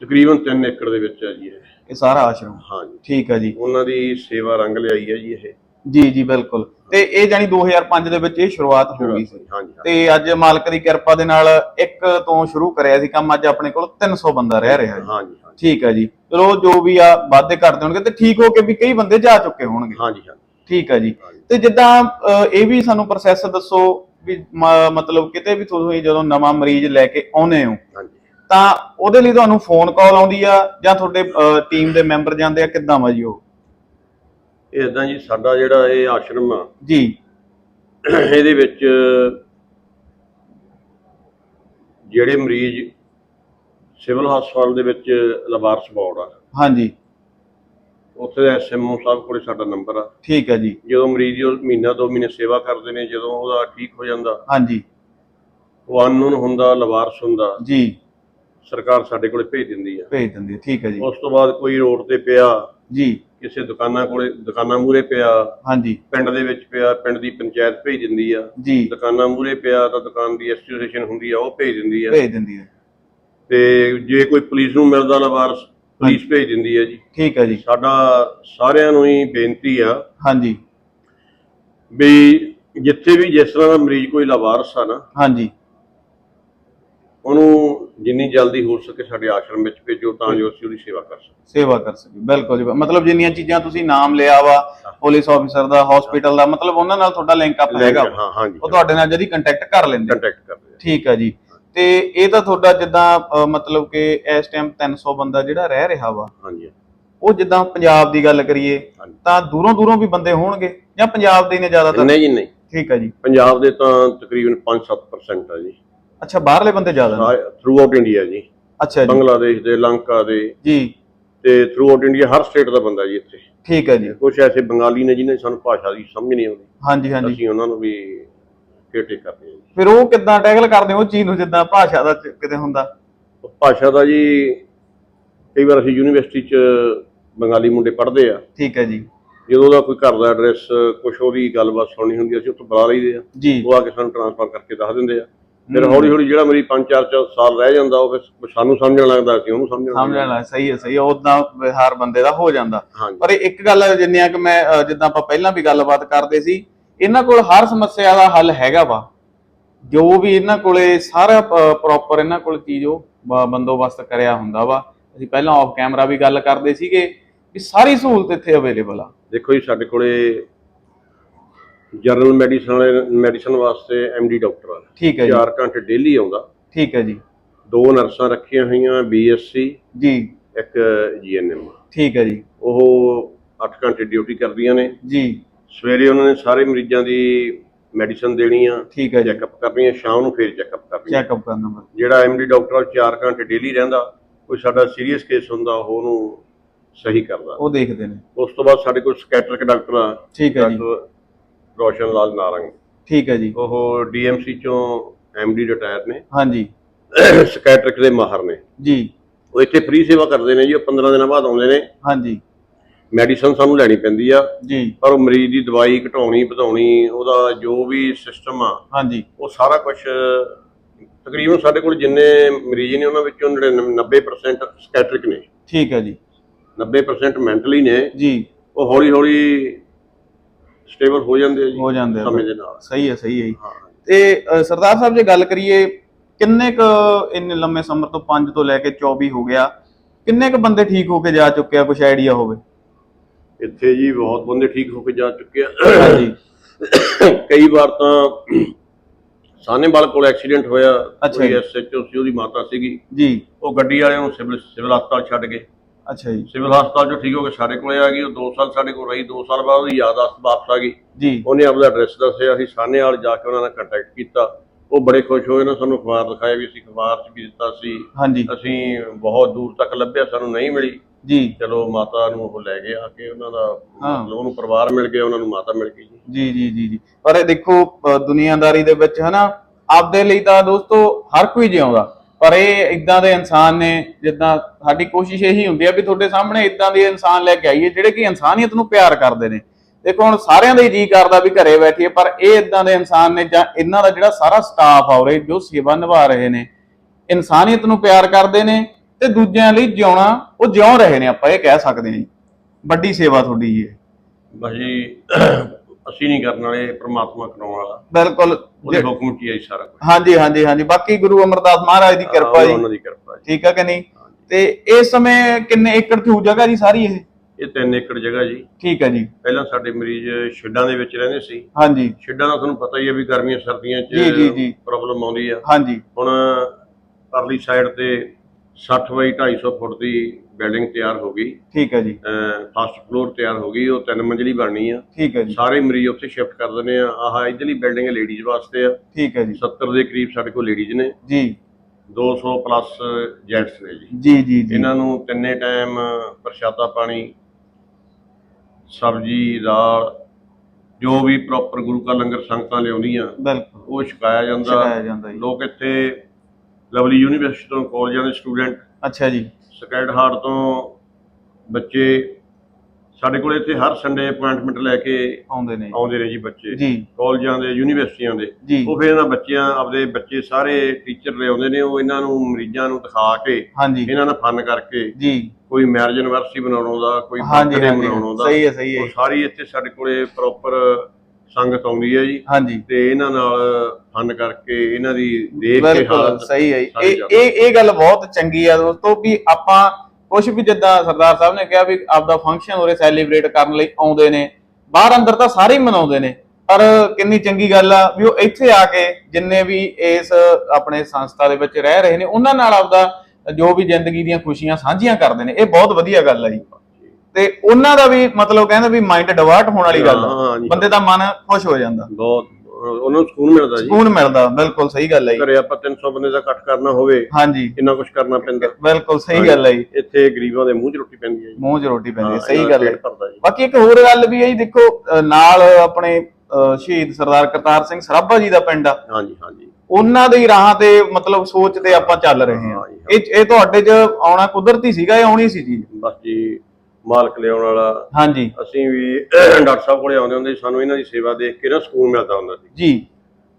ਤਕਰੀਬਨ 3 ਏਕੜ ਦੇ ਵਿੱਚ ਹੈ ਜੀ ਇਹ। ਇਹ ਸਾਰਾ ਆਸ਼ਰਮ। ਹਾਂਜੀ। ਠੀਕ ਹੈ ਜੀ। ਉਹਨਾਂ ਦੀ ਸੇਵਾ ਰੰਗ ਲਿਆਈ ਹੈ ਜੀ ਇਹ। ਜੀ ਜੀ ਬਿਲਕੁਲ। ਤੇ ਇਹ ਜਾਨੀ 2005 ਦੇ ਵਿੱਚ ਇਹ ਸ਼ੁਰੂਆਤ ਹੋ ਗਈ ਸੀ। ਤੇ ਅੱਜ ਮਾਲਕ ਦੀ ਕਿਰਪਾ ਦੇ ਨਾਲ ਇੱਕ ਤੋਂ ਸ਼ੁਰੂ ਕਰਿਆ ਸੀ ਕੰਮ। ਅੱਜ ਆਪਣੇ ਕੋਲ 300 ਬੰਦਾ ਰਹਿ ਰਿਹਾ ਜੀ ਹਾਂਜੀ ਠੀਕ ਹੈ ਜੀ। ਚਲੋ ਜੋ ਵੀ ਆ ਵਾਅਦੇ ਕਰਦੇ ਹੋਣਗੇ ਤੇ ਠੀਕ ਹੋ ਕੇ ਵੀ ਕਈ ਬੰਦੇ ਜਾ ਚੁੱਕੇ ਹੋਣਗੇ। ਹਾਂਜੀ ਹਾਂਜੀ। ਠੀਕ ਹੈ ਜੀ। ਤੇ ਜਿੱਦਾਂ ਇਹ ਵੀ ਸਾਨੂੰ ਪ੍ਰੋਸੈਸ ਦੱਸੋ ਵੀ ਮਤਲਬ ਕਿਤੇ ਵੀ ਤੁਸੀਂ ਜਦੋਂ ਨਵਾਂ ਮਰੀਜ਼ ਲੈ ਕੇ ਆਉਨੇ ਹੋ ਤਾਂ ਉਹਦੇ ਲਈ ਤੁਹਾਨੂੰ ਫੋਨ ਕਾਲ ਆਉਂਦੀ ਆ ਜਾਂ ਤੁਹਾਡੇ ਟੀਮ ਦੇ ਮੈਂਬਰ ਜਾਂਦੇ ਆ ਕਿੱਦਾਂ ਵਾ ਜੀ ਉਹ? ਇਦਾਂ ਜੀ ਸਾਡਾ ਜਿਹੜਾ ਇਹ ਆਸ਼ਰਮ ਆ ਜੀ। ਇਹਦੇ ਵਿੱਚ ਜਿਹੜੇ ਮਰੀਜ਼ ਸਿਵਲ ਹਸਪਤਾਲ ਦੇ ਵਿੱਚ ਲਵਾਰਸ ਵਾਰਡ ਆ। ਹਾਂਜੀ। ਉੱਥੇ ਐਸਐਮਓ ਸਾਹਿਬ ਕੋਲੇ ਸਾਡਾ ਨੰਬਰ ਆ। ਠੀਕ ਹੈ ਜੀ। ਜਦੋਂ ਮਰੀਜ਼ ਉਹ ਮਹੀਨਾ ਦੋ ਮਹੀਨੇ ਸੇਵਾ ਕਰਦੇ ਨੇ ਜਦੋਂ ਉਹਦਾ ਠੀਕ ਹੋ ਜਾਂਦਾ। ਹਾਂਜੀ। ਉਹ ਅਨਨੋਨ ਹੁੰਦਾ ਲਵਾਰਸ ਹੁੰਦਾ। ਜੀ। ਸਰਕਾਰ ਸਾਡੇ ਕੋਲੇ ਭੇਜ ਦਿੰਦੀ ਆ। ਭੇਜ ਦਿੰਦੇ ਠੀਕ ਹੈ ਜੀ। ਉਸ ਤੋਂ ਬਾਅਦ ਕੋਈ ਰੋਡ ਤੇ ਪਿਆ ਜੀ। ਕਿਸੇ ਦੁਕਾਨਾਂ ਕੋਲੇ ਦੁਕਾਨਾਂ ਮੂਰੇ ਪਿਆ ਹਾਂਜੀ। ਪਿੰਡ ਦੇ ਵਿੱਚ ਪਿਆ ਪਿੰਡ ਦੀ ਪੰਚਾਇਤ ਭੇਜ ਦਿੰਦੀ ਆ। ਜੀ। ਦੁਕਾਨਾਂ ਮੂਰੇ ਪਿਆ ਤਾਂ ਦੁਕਾਨ ਦੀ ਐਸੋਸੀਏਸ਼ਨ ਹੁੰਦੀ ਆ ਉਹ ਭੇਜ ਦਿੰਦੀ ਆ। ਭੇਜ ਦਿੰਦੀ ਹੈ ਤੇ ਜੇ ਕੋਈ ਪੁਲਿਸ ਨੂੰ ਮਿਲਦਾ ਲਵਾਰਸ ਪੁਲਿਸ ਭੇਜ ਦਿੰਦੀ ਆ ਜੀ। ਠੀਕ ਹੈ ਜੀ। ਸਾਡਾ ਸਾਰਿਆਂ ਨੂੰ ਹੀ ਬੇਨਤੀ ਆ ਹਾਂਜੀ। ਵੀ ਜਿੱਥੇ ਵੀ ਜਿਸ ਤਰ੍ਹਾਂ ਦਾ ਮਰੀਜ਼ ਕੋਈ ਲਵਾਰਸ ਆ ਨਾ ਹਾਂਜੀ। ਉਹਨੂੰ ਜਿੰਨੀ ਜਲਦੀ ਹੋ ਸਕੇ ਸਾਡੇ ਆਸ਼ਰਮ ਵਿੱਚ ਭੇਜੋ ਤਾਂ ਜੋ ਅਸੀਂ ਉਹਦੀ ਸੇਵਾ ਕਰ ਸਕੀਏ। ਸੇਵਾ ਕਰ ਸਕੀ ਬਿਲਕੁਲ ਜੀ। ਮਤਲਬ ਜਿੰਨੀਆਂ ਚੀਜ਼ਾਂ ਤੁਸੀਂ ਨਾਮ ਲਿਆ ਵਾ ਪੁਲਿਸ ਆਫੀਸਰ ਦਾ ਹਸਪੀਟਲ ਦਾ ਮਤਲਬ ਉਹਨਾਂ ਨਾਲ ਤੁਹਾਡਾ ਲਿੰਕ ਅਪ ਹੈਗਾ ਵਾ। ਹਾਂ ਹਾਂਜੀ। ਉਹ ਤੁਹਾਡੇ ਨਾਲ ਜਦੀ ਕੰਟੈਕਟ ਕਰ ਲੈਂਦੇ ਕੰਟੈਕਟ ਕਰਦੇ ਆ। ਠੀਕ ਹੈ ਜੀ। ਤੇ ਇਹ ਤਾਂ ਤੁਹਾਡਾ ਜਿੱਦਾਂ ਅ, ਮਤਲਬ ਕਿ ਇਸ ਟਾਈਮ 300 ਬੰਦਾ ਜਿਹੜਾ ਰਹਿ ਰਿਹਾ ਵਾ ਹਾਂਜੀ। ਉਹ ਜਿੱਦਾਂ ਪੰਜਾਬ ਦੀ ਗੱਲ ਕਰੀਏ ਹਾਂਜੀ। ਤਾਂ ਦੂਰੋਂ ਦੂਰੋਂ ਵੀ ਬੰਦੇ ਹੋਣਗੇ? ਜਾਂ ਪੰਜਾਬ ਦੇ ਹੀ ਨੇ ਜ਼ਿਆਦਾਤਰ? ਨਹੀਂ ਜੀ ਨਹੀਂ। ਠੀਕ ਹੈ ਜੀ। ਪੰਜਾਬ ਦੇ ਤਾਂ ਤਕਰੀਬਨ 5-7% ਆ ਜੀ। ਅੱਛਾ ਬਾਹਰਲੇ ਬੰਦੇ ਜ਼ਿਆਦਾ ਨੇ? ਥਰੂ ਆਊਟ ਇੰਡੀਆ ਜੀ। ਅੱਛਾ ਜੀ। ਬੰਗਲਾਦੇਸ਼ ਦੇ ਲੰਕਾ ਦੇ। ਜੀ। ਤੇ ਥਰੂ ਆਊਟ ਇੰਡੀਆ ਹਰ ਸਟੇਟ ਦਾ ਬੰਦਾ ਜੀ ਇੱਥੇ। ਠੀਕ ਹੈ ਜੀ। ਕੁਝ ਐਸੇ ਬੰਗਾਲੀ ਨੇ ਜਿਨ੍ਹਾਂ ਦੀ ਸਾਨੂੰ ਭਾਸ਼ਾ ਦੀ ਸਮਝ ਨਹੀਂ ਆਉਂਦੀ। ਹਾਂਜੀ ਹਾਂਜੀ। ਅਸੀਂ ਉਹਨਾਂ ਨੂੰ ਵੀ ਕੇਟੇ ਕਰਦੇ ਹਾਂ ਫਿਰ ਉਹ ਕਿੱਦਾਂ ਟੈਕਲ ਕਰਦੇ ਹੋ ਉਹ ਚੀਜ਼ ਨੂੰ ਜਿੱਦਾਂ ਭਾਸ਼ਾ ਦਾ ਕਿਤੇ ਹੁੰਦਾ? ਭਾਸ਼ਾ ਦਾ ਜੀ ਕਈ ਵਾਰ ਅਸੀਂ ਯੂਨੀਵਰਸਿਟੀ 'ਚ ਬੰਗਾਲੀ ਮੁੰਡੇ ਪੜ੍ਹਦੇ ਆ। ਠੀਕ ਹੈ ਜੀ। ਜਦੋਂ ਉਹਦਾ ਕੋਈ ਘਰ ਦਾ ਐਡਰੈਸ ਕੁਝ ਉਹਦੀ ਗੱਲਬਾਤ ਸੁਣਨੀ ਹੁੰਦੀ ਅਸੀਂ ਉੱਥੋਂ ਬੁਲਾ ਲਈਦੇ ਆ। ਉਹ ਆ ਕੇ ਸਾਨੂੰ ਟ੍ਰਾਂਸਫਰ ਕਰਕੇ ਦੱਸ ਦਿੰਦੇ ਆ। ਫਿਰ ਹੌਲੀ ਹੌਲੀ ਜਿਹੜਾ ਮੇਰੀ 5-4 ਸਾਲ ਰਹਿ ਜਾਂਦਾ ਉਹ ਫਿਰ ਸਾਨੂੰ ਸਮਝਣ ਲੱਗਦਾ ਸੀ ਉਹਨੂੰ ਸਮਝਣ ਸਮਝਣ ਲੱਗ ਸਹੀ ਹੈ ਸਹੀ ਹੈ ਉਦਾਂ ਹਰ ਬੰਦੇ ਦਾ ਹੋ ਜਾਂਦਾ। ਪਰ ਇੱਕ ਗੱਲ ਜਿੰਨੀਆਂ ਕਿ ਮੈਂ ਜਿੱਦਾਂ ਆਪਾਂ ਪਹਿਲਾਂ ਵੀ ਗੱਲਬਾਤ ਕਰਦੇ ਸੀ ਇਹਨਾਂ ਕੋਲ ਹਰ ਸਮੱਸਿਆ ਦਾ ਹੱਲ ਹੈਗਾ ਵਾ। ਜੋ ਵੀ ਇਹਨਾਂ ਕੋਲੇ ਸਾਰਾ ਪ੍ਰੋਪਰ ਇਹਨਾਂ ਕੋਲ ਚੀਜ਼ ਉਹ ਬੰਦੋਬਸਤ ਕਰਿਆ ਹੁੰਦਾ ਵਾ। ਅਸੀਂ ਪਹਿਲਾਂ ਆਫ ਕੈਮਰਾ ਵੀ ਗੱਲ ਕਰਦੇ ਸੀਗੇ ਕਿ ਸਾਰੀ ਸਹੂਲਤ ਇੱਥੇ ਅਵੇਲੇਬਲ ਆ। ਦੇਖੋ ਜੀ ਸਾਡੇ ਕੋਲੇ ਜਨਰਲ ਮੈਡੀਸਨ ਵਾਲੇ ਮੈਡੀਸਨ ਵਾਸਤੇ ਐਮਡੀ ਡਾਕਟਰ ਆ। ਠੀਕ ਹੈ ਜੀ। 4 ਘੰਟੇ ਡੇਲੀ ਆਉਂਦਾ। ਠੀਕ ਹੈ ਜੀ। ਦੋ ਨਰਸਾਂ ਰੱਖੀਆਂ ਹੋਈਆਂ ਬੀਐਸਸੀ ਜੀ। ਇੱਕ ਜੀਐਨਐਮ ਠੀਕ ਹੈ ਜੀ। ਉਹ 8 ਘੰਟੇ ਡਿਊਟੀ ਕਰਦੀਆਂ ਨੇ। ਜੀ। ਸਵੇਰੇ ਉਹਨਾਂ ਨੇ ਸਾਰੇ ਮਰੀਜ਼ਾਂ ਦੀ ਮੈਡੀਸਨ ਦੇਣੀ ਆ ਠੀਕ ਹੈ ਚੈੱਕਅਪ ਕਰਨੀ ਆ ਸ਼ਾਮ ਨੂੰ ਫੇਰ ਚੈੱਕਅਪ ਕਰਨੀ ਆ ਚੈੱਕਅਪ ਕਰਨਾ। ਜਿਹੜਾ ਐਮਡੀ ਡਾਕਟਰ 4 ਘੰਟੇ ਡੇਲੀ ਰਹਿੰਦਾ। ਕੋਈ ਸਾਡਾ ਸੀਰੀਅਸ ਕੇਸ ਹੁੰਦਾ ਉਹ ਉਹਨੂੰ ਸਹੀ ਕਰਦਾ। ਉਹ ਦੇਖਦੇ ਨੇ। ਉਸ ਤੋਂ ਬਾਅਦ ਸਾਡੇ ਕੋਲ ਸਕੈਟਰਿਕ ਡਾਕਟਰ ਆ। ਠੀਕ ਹੈ ਜੀ। ਰੋਸ਼ਨ ਲਾਲ ਨਾਰੰਗ। ਠੀਕ ਹੈ ਜੀ। ਉਹ ਡੀਐਮਸੀ ਚੋਂ ਐਮਡੀ ਰਿਟਾਇਰ ਨੇ। ਹਾਂਜੀ। ਸਕੈਟਰਿਕ ਦੇ ਮਾਹਰ ਨੇ। ਜੀ। ਉਹ ਇੱਥੇ ਫ੍ਰੀ ਸੇਵਾ ਕਰਦੇ ਨੇ ਜੀ ਉਹ 15 ਦਿਨਾਂ ਬਾਅਦ ਆਉਂਦੇ ਨੇ। ਹਾਂਜੀ। ਮੈਡੀਸਨ ਸਾਨੂੰ ਲੈਣੀ ਪੈਂਦੀ ਆ। ਜੀ। ਪਰ ਉਹ ਮਰੀਜ਼ ਦੀ ਦਵਾਈ ਘਟਾਉਣੀ ਵਧਾਉਣੀ ਉਹਦਾ ਜੋ ਵੀ ਸਿਸਟਮ ਆ ਹਾਂਜੀ। ਉਹ ਸਾਰਾ ਕੁਝ ਤਕਰੀਬਨ ਸਾਡੇ ਕੋਲ ਜਿੰਨੇ ਮਰੀਜ਼ ਨੇ ਉਹਨਾਂ ਵਿੱਚੋਂ 90% ਸਕੈਟਰਿਕ ਨੇ। ਠੀਕ ਹੈ ਜੀ। 90% ਮੈਂਟਲੀ ਨੇ। ਜੀ। ਉਹ ਹੌਲੀ ਹੌਲੀ ਸਟੇਬਲ ਹੋ ਜਾਂਦੇ ਆ ਜੀ ਹੋ ਜਾਂਦੇ ਆ ਸਮੇਂ ਦੇ ਨਾਲ। ਸਹੀ ਹੈ ਸਹੀ ਹੈ ਜੀ। ਹਾਂ। ਤੇ ਅ, ਸਰਦਾਰ ਸਾਹਿਬ ਜੇ ਗੱਲ ਕਰੀਏ ਕਿੰਨੇ ਕ ਇੰਨੇ ਲੰਮੇ ਸਮੇਂ ਤੋਂ 5 ਤੋਂ ਲੈ ਕੇ 24 ਹੋ ਗਿਆ ਕਿੰਨੇ ਕ ਬੰਦੇ ਠੀਕ ਹੋ ਕੇ ਜਾ ਚੁੱਕੇ ਆ? ਕੁਝ ਆਈਡੀਆ ਹੋਵੇ। ਇੱਥੇ ਜੀ ਬਹੁਤ ਬੰਦੇ ਠੀਕ ਹੋ ਕੇ ਜਾ ਚੁੱਕੇ ਆ। ਹਾਂਜੀ। ਕਈ ਵਾਰ ਤਾਂ ਸਾਨੇਵਾਲ ਕੋਲ ਐਕਸੀਡੈਂਟ ਹੋਇਆ ਅੱਛਾ ਜੀ। ਐਸਐਚਓ ਸੀ ਉਹਦੀ ਮਾਤਾ ਸੀਗੀ। ਜੀ। ਉਹ ਗੱਡੀ ਵਾਲਿਆਂ ਨੂੰ ਸਿਵਲ ਸਿਵਲ ਹਸਪਤਾਲ ਛੱਡ ਗਏ। ਅੱਛਾ ਜੀ। ਸਿਵਲ ਹਸਪਤਾਲ ਚੋਂ ਠੀਕ ਹੋ ਕੇ ਸਾਡੇ ਕੋਲੇ ਆ ਗਈ ਉਹ 2 ਸਾਲ ਸਾਡੇ ਕੋਲ ਰਹੀ 2 ਸਾਲ ਬਾਅਦ ਉਹਦੀ ਯਾਦਾਸ਼ਤ ਵਾਪਸ ਆ ਗਈ। ਜੀ। ਉਹਨੇ ਆਪਦਾ ਐਡਰੈਸ ਦੱਸਿਆ ਅਸੀਂ ਸਾਨੇਵਾਲ ਜਾ ਕੇ ਉਹਨਾਂ ਨਾਲ ਕੰਟੈਕਟ ਕੀਤਾ। ਉਹ ਬੜੇ ਖੁਸ਼ ਹੋਏ ਨਾ ਸਾਨੂੰ ਅਖਬਾਰ ਦਿਖਾਇਆ ਵੀ ਅਸੀਂ ਅਖਬਾਰ 'ਚ ਵੀ ਦਿੱਤਾ ਸੀ। ਹਾਂਜੀ। ਅਸੀਂ ਬਹੁਤ ਦੂਰ ਤੱਕ ਲੱਭਿਆ ਸਾਨੂੰ ਨਹੀਂ ਮਿਲੀ। ਜੀ। ਚਲੋ ਮਾਤਾ ਨੂੰ ਉਹ ਲੈ ਗਏ ਆ ਕੇ ਉਹਨਾਂ ਦਾ ਹਾਂ। ਮਤਲਬ ਉਹਨੂੰ ਪਰਿਵਾਰ ਮਿਲ ਗਿਆ ਉਹਨਾਂ ਨੂੰ ਮਾਤਾ ਮਿਲ ਗਈ ਜੀ। ਜੀ ਜੀ ਜੀ ਜੀ। ਪਰ ਇਹ ਦੇਖੋ ਅ, ਦੁਨੀਆਦਾਰੀ ਦੇ ਵਿੱਚ ਹਨਾ ਆਪਦੇ ਲਈ ਤਾਂ ਦੋਸਤੋ ਹਰ ਕੋਈ ਜਿਉਂਦਾ। ਪਰ ਇਹ ਇਦਾਂ ਦੇ ਇਨਸਾਨ ਨੇ, ਜਿੱਦਾਂ ਸਾਡੀ ਕੋਸ਼ਿਸ਼ ਇਹੀ ਹੁੰਦੀ ਆ ਵੀ ਤੁਹਾਡੇ ਸਾਹਮਣੇ ਇਦਾਂ ਦੇ ਇਨਸਾਨ ਲੈ ਕੇ ਆਈਏ, ਜਿਹੜੇ ਕਿ ਇਨਸਾਨੀਅਤ ਨੂੰ ਪਿਆਰ ਕਰਦੇ ਨੇ। ਦੇਖੋ, ਹੁਣ ਸਾਰਿਆਂ ਦਾ ਹੀ ਜੀ ਕਰਦਾ ਵੀ ਘਰੇ ਬੈਠੀਏ, ਪਰ ਇਹ ਇਦਾਂ ਦੇ ਇਨਸਾਨ ਨੇ ਜਾਂ ਇਹਨਾਂ ਦਾ ਜਿਹੜਾ ਸਾਰਾ ਸਟਾਫ ਆ ਉਰੇ ਜੋ ਸੇਵਾ ਨਿਭਾ ਰਹੇ ਨੇ, ਇਨਸਾਨੀਅਤ ਨੂੰ ਪਿਆਰ ਕਰਦੇ ਨੇ ਤੇ ਦੂਜਿਆਂ ਲਈ ਜਿਉਣਾ, ਉਹ ਜਿਉਂ ਰਹੇ ਨੇ ਆਪਾਂ ਇਹ ਕਹਿ ਸਕਦੇ ਹਾਂ ਜੀ। ਵੱਡੀ ਸੇਵਾ ਤੁਹਾਡੀ ਜੀ ਬਸ ਅਸੀਂ ਨਹੀਂ ਕਰਨ ਵਾਲੇ ਪ੍ਰਮਾਤਮਾ ਕਰਾਉਣ ਵਾਲਾ। ਬਿਲਕੁਲ। ਉਹਦੇ ਹੁਕਮ 'ਚ ਹੀ ਸਾਰਾ ਕੁਝ ਹਾਂਜੀ ਹਾਂਜੀ ਹਾਂਜੀ। ਬਾਕੀ ਗੁਰੂ ਅਮਰਦਾਸ ਮਹਾਰਾਜ ਦੀ ਕਿਰਪਾ ਜੀ। ਉਹਨਾਂ ਦੀ ਕਿਰਪਾ ਜੀ। ਠੀਕ ਆ ਕਿ ਨਹੀਂ? ਤੇ ਇਸ ਸਮੇਂ ਕਿੰਨੇ ਏਕੜ ਹੋ ਜਗ੍ਹਾ ਜੀ ਸਾਰੀ ਇਹ? ਇਹ 3 ਏਕੜ ਜਗ੍ਹਾ ਜੀ। ਠੀਕ ਹੈ ਜੀ। ਪਹਿਲਾਂ ਸਾਡੇ ਮਰੀਜ਼ ਸ਼ੈੱਡਾਂ ਦੇ ਵਿੱਚ ਰਹਿੰਦੇ ਸੀ। ਹਾਂਜੀ। ਸ਼ੈੱਡਾਂ ਦਾ ਤੁਹਾਨੂੰ ਪਤਾ ਹੀ ਹੈ ਵੀ ਗਰਮੀਆਂ ਸਰਦੀਆਂ 'ਚ। ਪ੍ਰੋਬਲਮ ਆਉਂਦੀ ਆ। ਹਾਂਜੀ। ਹੁਣ ਪਰਲੀ ਸਾਈਡ ਤੇ 60 ਬਾਈ 250 ਫੁੱਟ ਦੀ ਬਿਲਡਿੰਗ ਤਿਆਰ ਹੋ ਗਈ। ਠੀਕ ਹੈ ਜੀ। ਫਸਟ ਫਲੋਰ ਤਿਆਰ ਹੋ ਗਈ ਉਹ ਤਿੰਨ ਮੰਜ਼ਲੀ ਬਣਨੀ ਆ। ਠੀਕ ਹੈ ਜੀ। ਸਾਰੇ ਮਰੀਜ਼ ਉੱਥੇ ਸ਼ਿਫਟ ਕਰ ਦਿੰਦੇ ਆ। ਆਹ ਇਧਰਲੀ ਬਿਲਡਿੰਗ ਲੇਡੀਜ਼ ਵਾਸਤੇ ਆ। ਠੀਕ ਹੈ ਜੀ। 70 ਦੇ ਕਰੀਬ ਸਾਡੇ ਕੋਲ ਲੇਡੀਜ਼ ਨੇ। ਜੀ। 200 ਪਲੱਸ ਜੈਂਟਸ ਨੇ ਜੀ। ਜੀ ਜੀ ਇਹਨਾਂ ਨੂੰ ਤਿੰਨੇ ਟਾਈਮ ਪ੍ਰਸ਼ਾਦਾ ਪਾਣੀ ਸਬਜ਼ੀ ਦਾਲ ਜੋ ਵੀ ਪ੍ਰੋਪਰ ਗੁਰੂ ਕਾ ਲੰਗਰ ਸੰਗਤਾਂ ਲਿਆਉਂਦੀਆਂ ਬਿਲਕੁਲ। ਉਹ ਛਕਾਇਆ ਜਾਂਦਾ। ਸਿਖਾਇਆ ਜਾਂਦਾ ਲੋਕ ਇੱਥੇ ਲਵਲੀ ਯੂਨੀਵਰਸਿਟੀ ਤੋਂ ਕਾਲਜਾਂ ਦੇ ਸਟੂਡੈਂਟ ਅੱਛਾ ਜੀ। ਸਕੈਡ ਹਾਰਟ ਤੋਂ ਬੱਚੇ ਸਾਡੇ ਕੋਲ ਇੱਥੇ ਹਰ ਸੰਡੇ ਅਪਾਇੰਟਮੈਂਟ ਲੈ ਕੇ ਆਉਂਦੇ ਨੇ ਆਉਂਦੇ ਨੇ ਜੀ ਬੱਚੇ। ਜੀ। ਕਾਲਜਾਂ ਦੇ ਯੂਨੀਵਰਸਿਟੀਆਂ ਦੇ। ਉਹ ਫਿਰ ਇਹਨਾਂ ਬੱਚਿਆਂ ਆਪਦੇ ਬੱਚੇ ਸਾਰੇ ਟੀਚਰ ਲਿਆਉਂਦੇ ਨੇ ਉਹ ਇਹਨਾਂ ਨੂੰ ਮਰੀਜ਼ਾਂ ਨੂੰ ਦਿਖਾ ਕੇ ਇਹਨਾਂ ਨਾਲ ਫਨ ਕਰਕੇ ਜੀ। ਕੋਈ ਮੈਰਿਜ ਐਨਵਰਸਰੀ ਬਣਾਉਣ ਦਾ ਕੋਈ ਬਰਥਡੇ ਮਨਾਉਣ ਦਾ ਸਹੀ ਹੈ ਸਹੀ ਹੈ। ਉਹ ਸਾਰੀ ਇੱਥੇ ਸਾਡੇ ਕੋਲੇ ਪ੍ਰੋਪਰ ਸੰਗਤ ਆਉਂਦੀ ਹੈ ਜੀ ਹਾਂਜੀ ਤੇ ਇਹਨਾਂ ਨਾਲ ਫਨ ਕਰਕੇ ਇਹਨਾਂ ਦੀ ਦੇਖ ਕੇ ਬਿਲਕੁਲ ਹਾਲਤ ਸਹੀ ਹੈ ਜੀ। ਇਹ। ਇਹ ਇਹ ਗੱਲ ਬਹੁਤ ਚੰਗੀ ਆ ਦੋਸਤੋ ਵੀ ਆਪਾਂ ਕੁਝ ਵੀ ਜਿੱਦਾਂ ਸਰਦਾਰ ਸਾਹਿਬ ਨੇ ਕਿਹਾ ਵੀ ਆਪਦਾ ਫੰਕਸ਼ਨ ਉਰੇ ਸੈਲੀਬ੍ਰੇਟ ਕਰਨ ਲਈ ਆਉਂਦੇ ਨੇ ਬਾਹਰ ਅੰਦਰ ਤਾਂ ਸਾਰੇ ਹੀ ਮਨਾਉਂਦੇ ਨੇ ਪਰ ਕਿੰਨੀ ਚੰਗੀ ਗੱਲ ਆ ਵੀ ਉਹ ਇੱਥੇ ਆ ਕੇ ਜਿੰਨੇ ਵੀ ਇਸ ਆਪਣੇ ਸੰਸਥਾ ਦੇ ਵਿੱਚ ਰਹਿ ਰਹੇ ਨੇ ਉਹਨਾਂ ਨਾਲ ਆਪਦਾ ਜੋ ਵੀ ਜ਼ਿੰਦਗੀ ਦੀਆਂ ਖੁਸ਼ੀਆਂ ਸਾਂਝੀਆਂ ਕਰਦੇ ਨੇ ਇਹ ਬਹੁਤ ਵਧੀਆ ਗੱਲ ਆ ਜੀ ਤੇ ਉਹਨਾਂ ਦਾ ਵੀ ਮਤਲਬ ਕਹਿੰਦੇ ਵੀ ਮਾਈਂਡ ਡਿਵਰਟ ਹੋਣ ਵਾਲੀ ਗੱਲ ਆ। ਹਾਂ ਜੀ। ਬੰਦੇ ਦਾ ਮਨ ਖੁਸ਼ ਹੋ ਜਾਂਦਾ। ਬਹੁਤ ਉਹਨਾਂ ਨੂੰ ਸਕੂਨ ਮਿਲਦਾ ਜੀ। ਸਕੂਨ ਮਿਲਦਾ ਬਿਲਕੁਲ ਸਹੀ ਗੱਲ ਹੈ ਜੀ। ਘਰੇ ਆਪਾਂ 300 ਬੰਦੇ ਦਾ ਇਕੱਠ ਕਰਨਾ ਹੋਵੇ ਹਾਂਜੀ। ਕਿੰਨਾ ਕੁਝ ਕਰਨਾ ਪੈਂਦਾ। ਬਿਲਕੁਲ ਸਹੀ ਗੱਲ ਹੈ ਜੀ। ਇੱਥੇ ਗਰੀਬਾਂ ਦੇ ਮੂੰਹ 'ਚ ਰੋਟੀ ਪੈਂਦੀ ਹੈ ਜੀ। ਮੂੰਹ 'ਚ ਰੋਟੀ ਪੈਂਦੀ ਹੈ ਸਹੀ ਗੱਲ ਹੈ ਪੇਟ ਭਰਦਾ ਜੀ। ਬਾਕੀ ਇੱਕ ਹੋਰ ਗੱਲ ਵੀ ਹੈ ਜੀ ਦੇਖੋ ਅਹ ਨਾਲ ਆਪਣੇ ਅਹ ਸ਼ਹੀਦ ਸਰਦਾਰ ਕਰਤਾਰ ਸਿੰਘ ਸਰਾਭਾ ਜੀ ਦਾ ਪਿੰਡ ਆ। ਹਾਂਜੀ ਹਾਂਜੀ ਉਹਨਾਂ ਦੇ ਹੀ ਰਾਹਾਂ ਤੇ ਮਤਲਬ ਸੋਚ ਤੇ ਆਪਾਂ ਚੱਲ ਰਹੇ ਹਾਂ। ਹਾਂ ਜੀ, ਇਹ ਇਹ ਤੁਹਾਡੇ 'ਚ ਆਉਣਾ ਕੁਦਰਤੀ ਸੀਗਾ ਇਹ ਆਉਣੀ ਸੀ ਜੀ ਬਸ ਜੀ ਮਾਲਕ ਲਿਆਉਣ ਵਾਲਾ। ਹਾਂਜੀ। ਅਸੀਂ ਵੀ ਡਾਕਟਰ ਸਾਹਿਬ ਕੋਲੇ ਆਉਂਦੇ ਹੁੰਦੇ ਸੀ, ਸਾਨੂੰ ਇਹਨਾਂ ਦੀ ਸੇਵਾ ਦੇਖ ਕੇ ਨਾ ਸਕੂਨ ਮਿਲਦਾ ਹੁੰਦਾ ਸੀ। ਜੀ।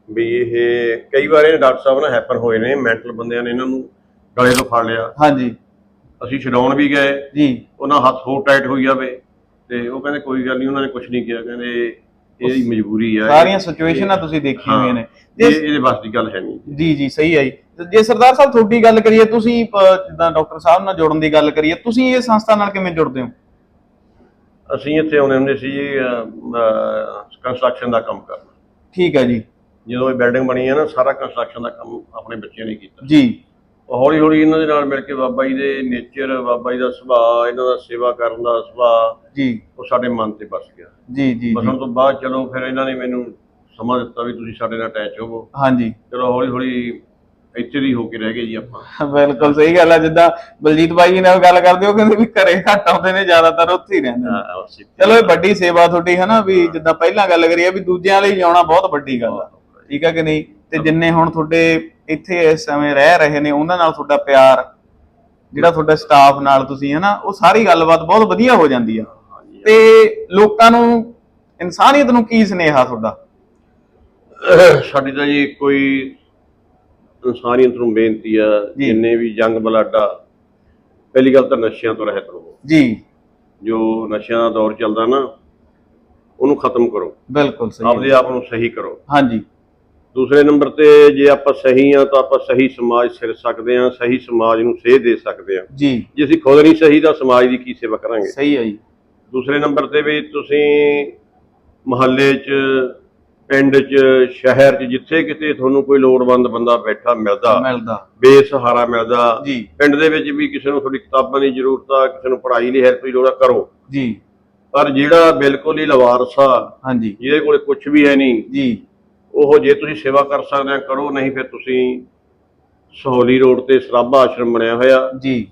ਵੀ ਇਹ ਕਈ ਵਾਰ ਇਹ ਡਾਕਟਰ ਸਾਹਿਬ ਨਾਲ ਹੈਪਨ ਹੋਏ ਨੇ ਮੈਂਟਲ ਬੰਦਿਆਂ ਨੇ ਇਹਨਾਂ ਨੂੰ ਗਲੇ ਤੋਂ ਫੜ ਲਿਆ। ਹਾਂਜੀ। ਅਸੀਂ ਛਡਾਉਣ ਵੀ ਗਏ। ਜੀ। ਉਹਨਾਂ ਹੱਥ ਹੋਰ ਟਾਈਟ ਹੋਈ ਜਾਵੇ ਤੇ ਉਹ ਕਹਿੰਦੇ ਕੋਈ ਗੱਲ ਨਹੀਂ ਉਹਨਾਂ ਨੇ ਕੁਝ ਨਹੀਂ ਕਿਹਾ। ਕਹਿੰਦੇ ਇਹਦੀ ਮਜਬੂਰੀ ਆ ਸਾਰੀਆਂ ਸਿਚੁਏਸ਼ਨਾਂ ਤੁਸੀਂ ਦੇਖੀਆਂ ਹੋਈਆਂ ਨੇ। ਇਹ ਇਹਦੇ ਬਸ ਦੀ ਗੱਲ ਹੈ ਨਹੀਂ। ਜੀ ਜੀ ਸਹੀ ਹੈ ਜੀ। ਸਰਦਾਰ ਸਾਹਿਬ ਤੁਹਾਡੀ ਗੱਲ ਕਰੀਏ ਤੁਸੀਂ ਜਿੱਦਾਂ ਡਾਕਟਰ ਸਾਹਿਬ ਨਾਲ ਜੁੜਨ ਦੀ ਗੱਲ ਕਰੀਏ ਤੁਸੀਂ ਇਹ ਸੰਸਥਾ ਨਾਲ ਕਿਵੇਂ ਜੁੜਦੇ ਹੋ? ਅਸੀਂ ਇੱਥੇ ਆਉਂਦੇ ਹੁੰਦੇ ਸੀ ਜੀ ਕੰਸਟਰਕਸ਼ਨ ਦਾ ਕੰਮ ਕਰਨਾ। ਠੀਕ ਹੈ ਜੀ। ਜਦੋਂ ਇਹ ਬਿਲਡਿੰਗ ਬਣੀ ਹੈ ਨਾ ਸਾਰਾ ਕੰਸਟਰਕਸ਼ਨ ਦਾ ਕੰਮ ਆਪਣੇ ਬੱਚਿਆਂ ਨੇ ਕੀਤਾ। ਜੀ। ਹੌਲੀ ਹੌਲੀ ਇਹਨਾਂ ਦੇ ਨਾਲ ਮਿਲ ਕੇ ਬਾਬਾ ਜੀ ਦੇ ਨੇਚਰ ਬਾਬਾ ਜੀ ਦਾ ਸੁਭਾਅ ਇਹਨਾਂ ਦਾ ਸੇਵਾ ਕਰਨ ਦਾ ਸੁਭਾਅ ਜੀ। ਉਹ ਸਾਡੇ ਮਨ ਤੇ ਬਸ ਗਿਆ। ਜੀ ਜੀ ਬਸਣ ਤੋਂ ਬਾਅਦ ਚਲੋ ਫਿਰ ਇਹਨਾਂ ਨੇ ਮੈਨੂੰ ਸਮਾਂ ਦਿੱਤਾ ਵੀ ਤੁਸੀਂ ਸਾਡੇ ਨਾਲ ਅਟੈਚ ਹੋਵੋ। ਹਾਂਜੀ। ਚਲੋ ਹੌਲੀ ਹੌਲੀ ਇੱਥੇ ਦੀ ਹੋ ਕੇ ਰਹਿ ਗਏ ਜੀ ਆਪਾਂ। ਬਿਲਕੁਲ ਸਹੀ ਗੱਲ ਹੈ ਜਿੱਦਾਂ ਬਲਜੀਤ ਬਾਈ ਜੀ ਨਾਲ ਗੱਲ ਕਰਦੇ ਹੋ ਕਹਿੰਦੇ ਵੀ ਘਰੇ ਘੱਟ ਆਉਂਦੇ ਨੇ ਜ਼ਿਆਦਾਤਰ ਉੱਥੇ ਹੀ ਰਹਿੰਦੇ ਨੇ। ਚਲੋ ਇਹ ਵੱਡੀ ਸੇਵਾ ਤੁਹਾਡੀ ਹੈ ਨਾ ਵੀ ਜਿੱਦਾਂ ਪਹਿਲਾਂ ਗੱਲ ਕਰੀਏ ਵੀ ਦੂਜਿਆਂ ਲਈ ਜਾਣਾ ਬਹੁਤ ਵੱਡੀ ਗੱਲ ਆ। ਠੀਕ ਹੈ ਕਿ ਨਹੀਂ? ਤੇ ਜਿੰਨੇ ਹੁਣ ਤੁਹਾਡੇ ਇੱਥੇ ਇਸ ਸਮੇਂ ਰਹਿ ਰਹੇ ਨੇ ਉਹਨਾਂ ਨਾਲ ਤੁਹਾਡਾ ਪਿਆਰ ਜਿਹੜਾ ਤੁਹਾਡਾ ਸਟਾਫ ਨਾਲ ਤੁਸੀਂ ਹੈ ਨਾ ਉਹ ਸਾਰੀ ਗੱਲਬਾਤ ਬਹੁਤ ਵਧੀਆ ਹੋ ਜਾਂਦੀ ਆ। ਤੇ ਲੋਕਾਂ ਨੂੰ ਇਨਸਾਨੀਅਤ ਨੂੰ ਕੀ ਸਨੇਹਾ ਤੁਹਾਡਾ? ਸਾਡੀ ਤਾਂ ਜੀ ਕੋਈ ਇਨਸਾਨੀਅਤ ਨੂੰ ਬੇਨਤੀ ਆ। ਜਿੰਨੇ ਵੀ ਜੰਗ ਬਲਾਡਾ ਪਹਿਲੀ ਗੱਲ ਤਾਂ ਨਸ਼ਿਆਂ ਤੋਂ ਰਹਿਤ ਰਹੋ। ਜੀ। ਜੋ ਨਸ਼ਿਆਂ ਦਾ ਦੌਰ ਚੱਲਦਾ ਨਾ ਉਹਨੂੰ ਖਤਮ ਕਰੋ। ਬਿਲਕੁਲ ਸਹੀ ਆਪਦੇ ਆਪ ਨੂੰ ਸਹੀ ਕਰੋ। ਹਾਂਜੀ। ਦੂਸਰੇ ਨੰਬਰ ਤੇ ਜੇ ਆਪਾਂ ਸਹੀ ਆ ਤਾਂ ਆਪਾਂ ਸਹੀ ਸਮਾਜ ਸਿਰ ਸਕਦੇ ਆ ਸਹੀ ਸਮਾਜ ਨੂੰ ਸੇਧ ਦੇ ਸਕਦੇ ਆ। ਜੀ। ਜੇ ਅਸੀਂ ਖੁਦ ਨਹੀਂ ਸਹੀ ਤਾਂ ਸਮਾਜ ਦੀ ਕੀ ਸੇਵਾ ਕਰਾਂਗੇ? ਸਹੀ ਹੈ ਜੀ। ਦੂਸਰੇ ਨੰਬਰ ਤੇ ਵੀ ਤੁਸੀਂ ਮਹੱਲੇ 'ਚ ਪਿੰਡ 'ਚ ਸ਼ਹਿਰ 'ਚ ਜਿੱਥੇ ਕਿਤੇ ਤੁਹਾਨੂੰ ਕੋਈ ਲੋੜਵੰਦ ਬੰਦਾ ਬੈਠਾ ਮਿਲਦਾ ਮਿਲਦਾ। ਬੇਸਹਾਰਾ ਮਿਲਦਾ ਜੀ। ਪਿੰਡ ਦੇ ਵਿੱਚ ਵੀ ਕਿਸੇ ਨੂੰ ਥੋੜੀ ਕਿਤਾਬਾਂ ਦੀ ਜ਼ਰੂਰਤ ਆ ਕਿਸੇ ਨੂੰ ਪੜ੍ਹਾਈ ਲਈ ਹੈਲਪ ਦੀ ਲੋੜ ਆ ਕਰੋ। ਜੀ। ਪਰ ਜਿਹੜਾ ਬਿਲਕੁਲ ਹੀ ਲਵਾਰਸ ਹਾਂਜੀ। ਜਿਹਦੇ ਕੋਲੇ ਕੁਝ ਵੀ ਹੈ ਨਹੀਂ ਜੀ। ਉਹ ਜੇ ਤੁਸੀਂ ਸੇਵਾ ਕਰ ਸਕਦੇ ਆ ਕਰੋ ਨਹੀਂ ਫਿਰ ਤੁਸੀਂ ਸਹੌਲੀ ਰੋਡ ਤੇ ਸਰਾਭਾ ਆਸ਼ਰਮ ਬਣਿਆ ਹੋਇਆ। ਜੀ।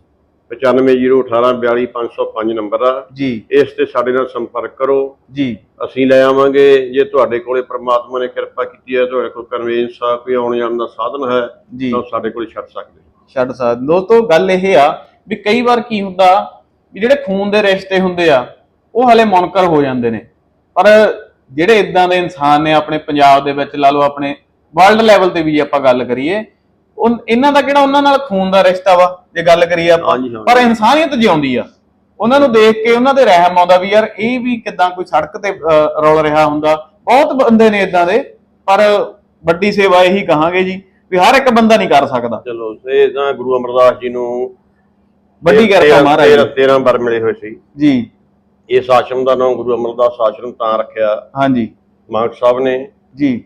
9501842505 ਨੰਬਰ ਆ। ਜੀ। ਇਸ ਤੇ ਸਾਡੇ ਨਾਲ ਸੰਪਰਕ ਕਰੋ। ਜੀ। ਅਸੀਂ ਲੈ ਆਵਾਂਗੇ। ਜੇ ਤੁਹਾਡੇ ਕੋਲੇ ਪ੍ਰਮਾਤਮਾ ਨੇ ਕਿਰਪਾ ਕੀਤੀ ਹੈ ਤੁਹਾਡੇ ਕੋਲ ਕਨਵੈਂਸ ਆ ਕੋਈ ਆਉਣ ਜਾਣ ਦਾ ਸਾਧਨ ਹੈ ਜੀ। ਤਾਂ ਸਾਡੇ ਕੋਲੇ ਛੱਡ ਸਕਦੇ। ਛੱਡ ਸਕਦੇ। ਦੋਸਤੋ ਗੱਲ ਇਹ ਆ ਵੀ ਕਈ ਵਾਰ ਕੀ ਹੁੰਦਾ ਵੀ ਜਿਹੜੇ ਖੂਨ ਦੇ ਰਿਸ਼ਤੇ ਹੁੰਦੇ ਆ ਉਹ ਹਲੇ ਮੁਨਕਰ ਹੋ ਜਾਂਦੇ ਨੇ। ਪਰ ਜਿਹੜੇ ਇਦਾਂ ਦੇ ਇਨਸਾਨ ਨੇ ਆਪਣੇ ਪੰਜਾਬ ਦੇ ਵਿੱਚ ਲਾ ਲਓ ਆਪਣੇ ਵਰਲਡ ਲੈਵਲ ਤੇ ਵੀ ਆਪਾਂ ਗੱਲ ਕਰੀਏ ਉਹ ਇਹਨਾਂ ਦਾ ਕਿਹੜਾ ਉਹਨਾਂ ਨਾਲ ਖੂਨ ਦਾ ਰਿਸ਼ਤਾ ਵਾ ਜੇ ਗੱਲ ਕਰੀਏ ਆਪਾਂ? ਹਾਂਜੀ, ਹਾਂ। ਪਰ ਇਨਸਾਨੀਅਤ ਜਿਉਂਦੀ ਆ। ਉਹਨਾਂ ਨੂੰ ਦੇਖ ਕੇ ਉਹਨਾਂ ਦੇ ਰਹਿਮ ਆਉਂਦਾ ਵੀ ਯਾਰ ਇਹ ਵੀ ਕਿਦਾਂ ਕੋਈ ਸੜਕ ਤੇ ਅਹ, ਰੁਲ ਰਿਹਾ ਹੁੰਦਾ। ਬਹੁਤ ਬੰਦੇ ਨੇ ਇਦਾਂ ਦੇ ਪਰ ਵੱਡੀ ਸੇਵਾ ਇਹੀ ਕਹਾਂਗੇ ਜੀ ਵੀ ਹਰ ਇੱਕ ਬੰਦਾ ਨਹੀਂ ਕਰ ਸਕਦਾ। ਚਲੋ ਇਹ ਤਾਂ ਗੁਰੂ ਅਮਰਦਾਸ ਜੀ ਨੂੰ ਵੱਡੀ ਕਿਰਪਾ ਮਹਾਰਾਜ ਦੀ। 13 ਵਾਰ ਮਿਲੇ ਹੋਏ ਸੀ। ਜੀ। ਇਸ ਆਸ਼ਰਮ ਦਾ ਨਾਮ ਗੁਰੂ ਅਮਰਦਾਸ ਆਸ਼ਰਮ ਤਾਂ ਰੱਖਿਆ। ਹਾਂਜੀ। ਮਾਨਕ ਸਾਹਿਬ ਨੇ। ਜੀ।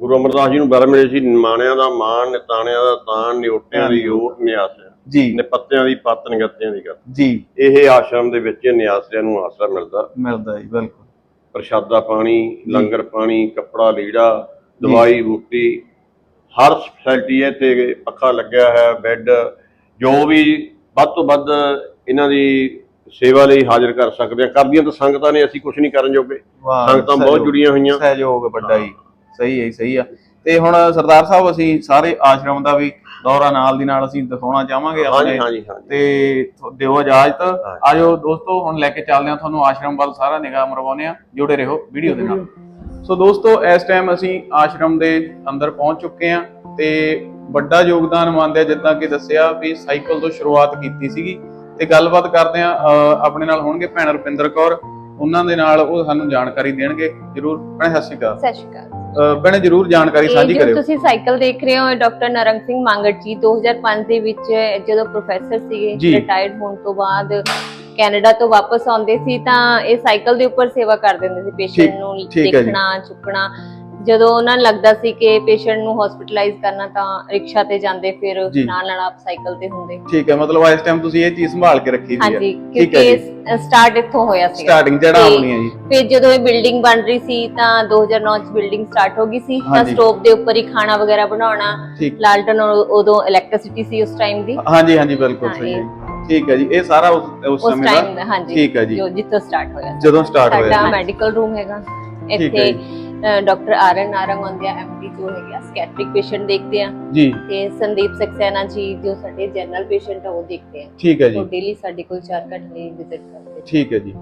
ਗੁਰੂ ਅਮਰਦਾਸ ਜੀ ਨੂੰ ਮਿਲੇ ਸੀ ਨਿਮਾਣਿਆਂ ਦਾ ਮਾਣ ਨਿਤਾਣਿਆਂ ਦਾ ਤਾਣ ਨਿਉਟਿਆਂ ਦੀ ਓਟ ਨਿਆਸਿਆ ਜੀ। ਨਿਪੱਤਿਆਂ ਦੀ ਪੱਤ ਨਿਗੱਤਿਆਂ ਦੀ ਗੱਲ ਜੀ। ਇਹ ਆਸ਼ਰਮ ਦੇ ਵਿੱਚ ਨਿਆਸਿਆਂ ਨੂੰ ਆਸਰਾ ਮਿਲਦਾ। ਮਿਲਦਾ ਜੀ ਬਿਲਕੁਲ। ਪ੍ਰਸ਼ਾਦਾ ਪਾਣੀ ਲੰਗਰ ਪਾਣੀ ਕੱਪੜਾ ਲੀੜਾ ਦਵਾਈ ਬੂਟੀ ਹਰ ਫੈਸਿਲਿਟੀ ਹੈ ਤੇ ਪੱਖਾ ਲੱਗਿਆ ਹੈ ਬੈੱਡ। ਜੋ ਵੀ ਵੱਧ ਤੋਂ ਵੱਧ ਇਹਨਾਂ ਦੀ ਸੇਵਾ ਲਈ ਹਾਜ਼ਰ ਕਰ ਸਕਦੇ ਆ ਕਰਦੀਆਂ ਤਾਂ ਸੰਗਤਾਂ ਨੇ ਅਸੀਂ ਕੁਝ ਨਹੀਂ ਕਰਨ ਜੋਗੇ। ਸੰਗਤਾਂ ਬਹੁਤ ਜੁੜੀਆਂ ਹੋਈਆਂ। ਸਹਿਯੋਗ ਵੱਡਾ ਜੀ। ਸਹੀ ਹੈ ਸਹੀ ਆ। ਤੇ ਹੁਣ ਸਰਦਾਰ ਸਾਹਿਬ ਅਸੀਂ ਸਾਰੇ ਆਸ਼ਰਮ ਦਾ ਵੀ ਦੌਰਾ ਨਾਲ ਦੀ ਨਾਲ ਅਸੀਂ ਦਿਖਾਉਣਾ ਚਾਹਾਂਗੇ ਆਪਣੇ। ਤੇ ਦਿਓ ਇਜਾਜ਼ਤ। ਆਜੋ ਦੋਸਤੋ ਹੁਣ ਲੈ ਕੇ ਚੱਲਦੇ ਹਾਂ ਤੁਹਾਨੂੰ ਆਸ਼ਰਮ ਵੱਲ ਸਾਰਾ ਨਿਗਾਹ ਮਰਵਾਉਂਦੇ ਆ ਜੁੜੇ ਰਹੋ ਵੀਡੀਓ ਦੇ ਨਾਲ। ਸੋ ਦੋਸਤੋ ਇਸ ਟਾਈਮ ਅਸੀਂ ਆਸ਼ਰਮ ਦੇ ਅੰਦਰ ਪਹੁੰਚ ਚੁੱਕੇ ਹਾਂ ਤੇ ਵੱਡਾ ਯੋਗਦਾਨ ਮੰਨਦੇ ਆ ਜਿੱਦਾਂ ਕਿ ਦੱਸਿਆ ਵੀ ਸਾਈਕਲ ਤੋਂ ਸ਼ੁਰੂਆਤ ਕੀਤੀ ਸੀਗੀ। ਤੇ ਗੱਲਬਾਤ ਕਰਦੇ ਆ ਆਪਣੇ ਨਾਲ ਹੋਣਗੇ ਭੈਣ ਰੁਪਿੰਦਰ ਕੌਰ। ਉਹਨਾਂ ਦੇ ਨਾਲ ਉਹ ਸਾਨੂੰ ਜਾਣਕਾਰੀ ਦੇਣਗੇ। ਜਰੂਰ ਭੈਣੇ ਸਤਿ ਸ਼੍ਰੀ ਅਕਾਲ। ਸਤਿ ਸ਼੍ਰੀ ਅਕਾਲ। ਭੈਣੇ ਜਰੂਰ ਜਾਣਕਾਰੀ ਸਾਂਝੀ ਕਰਿਓ। ਤੁਸੀਂ ਸਾਈਕਲ ਦੇਖ ਰਹੇ ਹੋ ਡਾਕਟਰ ਨਰੰਗ ਸਿੰਘ ਮੰਗਟ ਜੀ 2005 ਦੇ ਵਿੱਚ ਜਦੋਂ ਪ੍ਰੋਫੈਸਰ ਸੀਗੇ। ਰਿਟਾਇਰਡ ਹੋਣ ਤੋਂ ਬਾਅਦ ਕੈਨੇਡਾ ਤੋਂ ਵਾਪਸ ਆਉਂਦੇ ਸੀ ਤਾਂ ਇਹ ਸਾਈਕਲ ਦੇ ਉੱਪਰ ਸੇਵਾ ਕਰ ਦਿੰਦੇ ਸੀ ਪੇਸ਼ੈਂਟ ਨੂੰ। ਦੇਖਣਾ ਚੁੱਕਣਾ। ਜਦੋਂ ਉਹਨਾਂ ਨੂੰ ਲੱਗਦਾ ਸੀ ਕਿ ਪੇਸ਼ੈਂਟ ਨੂੰ ਹਸਪੀਟਲਾਈਜ਼ ਕਰਨਾ ਤਾਂ ਰਿਕਸ਼ਾ ਤੇ ਜਾਂਦੇ ਫਿਰ ਜੀ। ਨਾਲ ਨਾਲ ਆਪ ਸਾਈਕਲ ਤੇ ਹੁੰਦੇ। ਠੀਕ ਹੈ ਮਤਲਬ ਇਸ ਟਾਈਮ ਤੁਸੀਂ ਇਹ ਚੀਜ਼ ਸੰਭਾਲ ਕੇ ਰੱਖੀ ਹੋਈ ਹੈ। ਹਾਂਜੀ ਕਿਉਂਕਿ ਸਟਾਰਟ ਇੱਥੋਂ ਹੋਇਆ ਸੀ ਸਟਾਰਟਿੰਗ ਜਿਹੜਾ ਤੇ ਹੈ ਜੀ। ਫਿਰ ਜਦੋਂ ਇਹ ਬਿਲਡਿੰਗ ਬਣ ਰਹੀ ਸੀ ਤਾਂ 2009 ਚ ਬਿਲਡਿੰਗ ਸਟਾਰਟ ਹੋ ਗਈ ਸੀ। ਤਾਂ ਹਾਂਜੀ। ਸਟੋਵ ਦੇ ਉੱਪਰ ਹੀ ਖਾਣਾ ਵਗੈਰਾ ਬਣਾਉਣਾ ਠੀਕ। ਲਾਲਟਨ ਉ- ਉਦੋਂ ਇਲੈਕਟ੍ਰਿਸਿਟੀ ਸੀ ਉਸ ਟਾਈਮ ਦੀ। ਹਾਂਜੀ ਹਾਂਜੀ ਬਿਲਕੁਲ ਹਾਂ, ਸਹੀ ਹੈ ਇਹ- ਠੀਕ ਹੈ ਜੀ ਇਹ ਸਾਰਾ ਉਸ ਉਸ ਉਸ ਸਮੇਂ ਟਾਈਮ ਦਾ ਹਾਂਜੀ। ਠੀਕ ਹੈ ਜੀ। ਜੋ ਜਿੱਥੋਂ ਸਟਾਰਟ ਹੋਇਆ ਜਦੋਂ ਸਟਾਰਟ ਹੋਇਆ ਸਾਡਾ ਸੀ। ਮੈਡੀਕਲ ਰੂਮ ਹੈਗਾ। ਹੈ ਇੱਥੇ ਡਾਕਟਰ ਆਰਨ ਨਾਰੰਗ ਹੁੰਦੇ ਆ ਐਮਡੀ ਜੋ ਹੈਗੇ ਆ ਸਕੈਟ੍ਰਿਕ ਪੇਸ਼ੈਂਟ ਦੇਖਦੇ ਆ। ਜੀ। ਤੇ ਸੰਦੀਪ ਸਕਸੈਨਾ ਜੀ ਜੋ ਸਾਡੇ ਜਨਰਲ ਪੇਸ਼ੈਂਟ ਆ ਉਹ ਦੇਖਦੇ ਆ। ਠੀਕ ਹੈ ਉਹ ਜੀ ਡੇਲੀ ਸਾਡੇ ਕੋਲ 4 ਘੰਟੇ ਲਈ ਵਿਜ਼ਿਟ ਕਰਦੇ ਠੀਕ ਹੈ ਜੀ।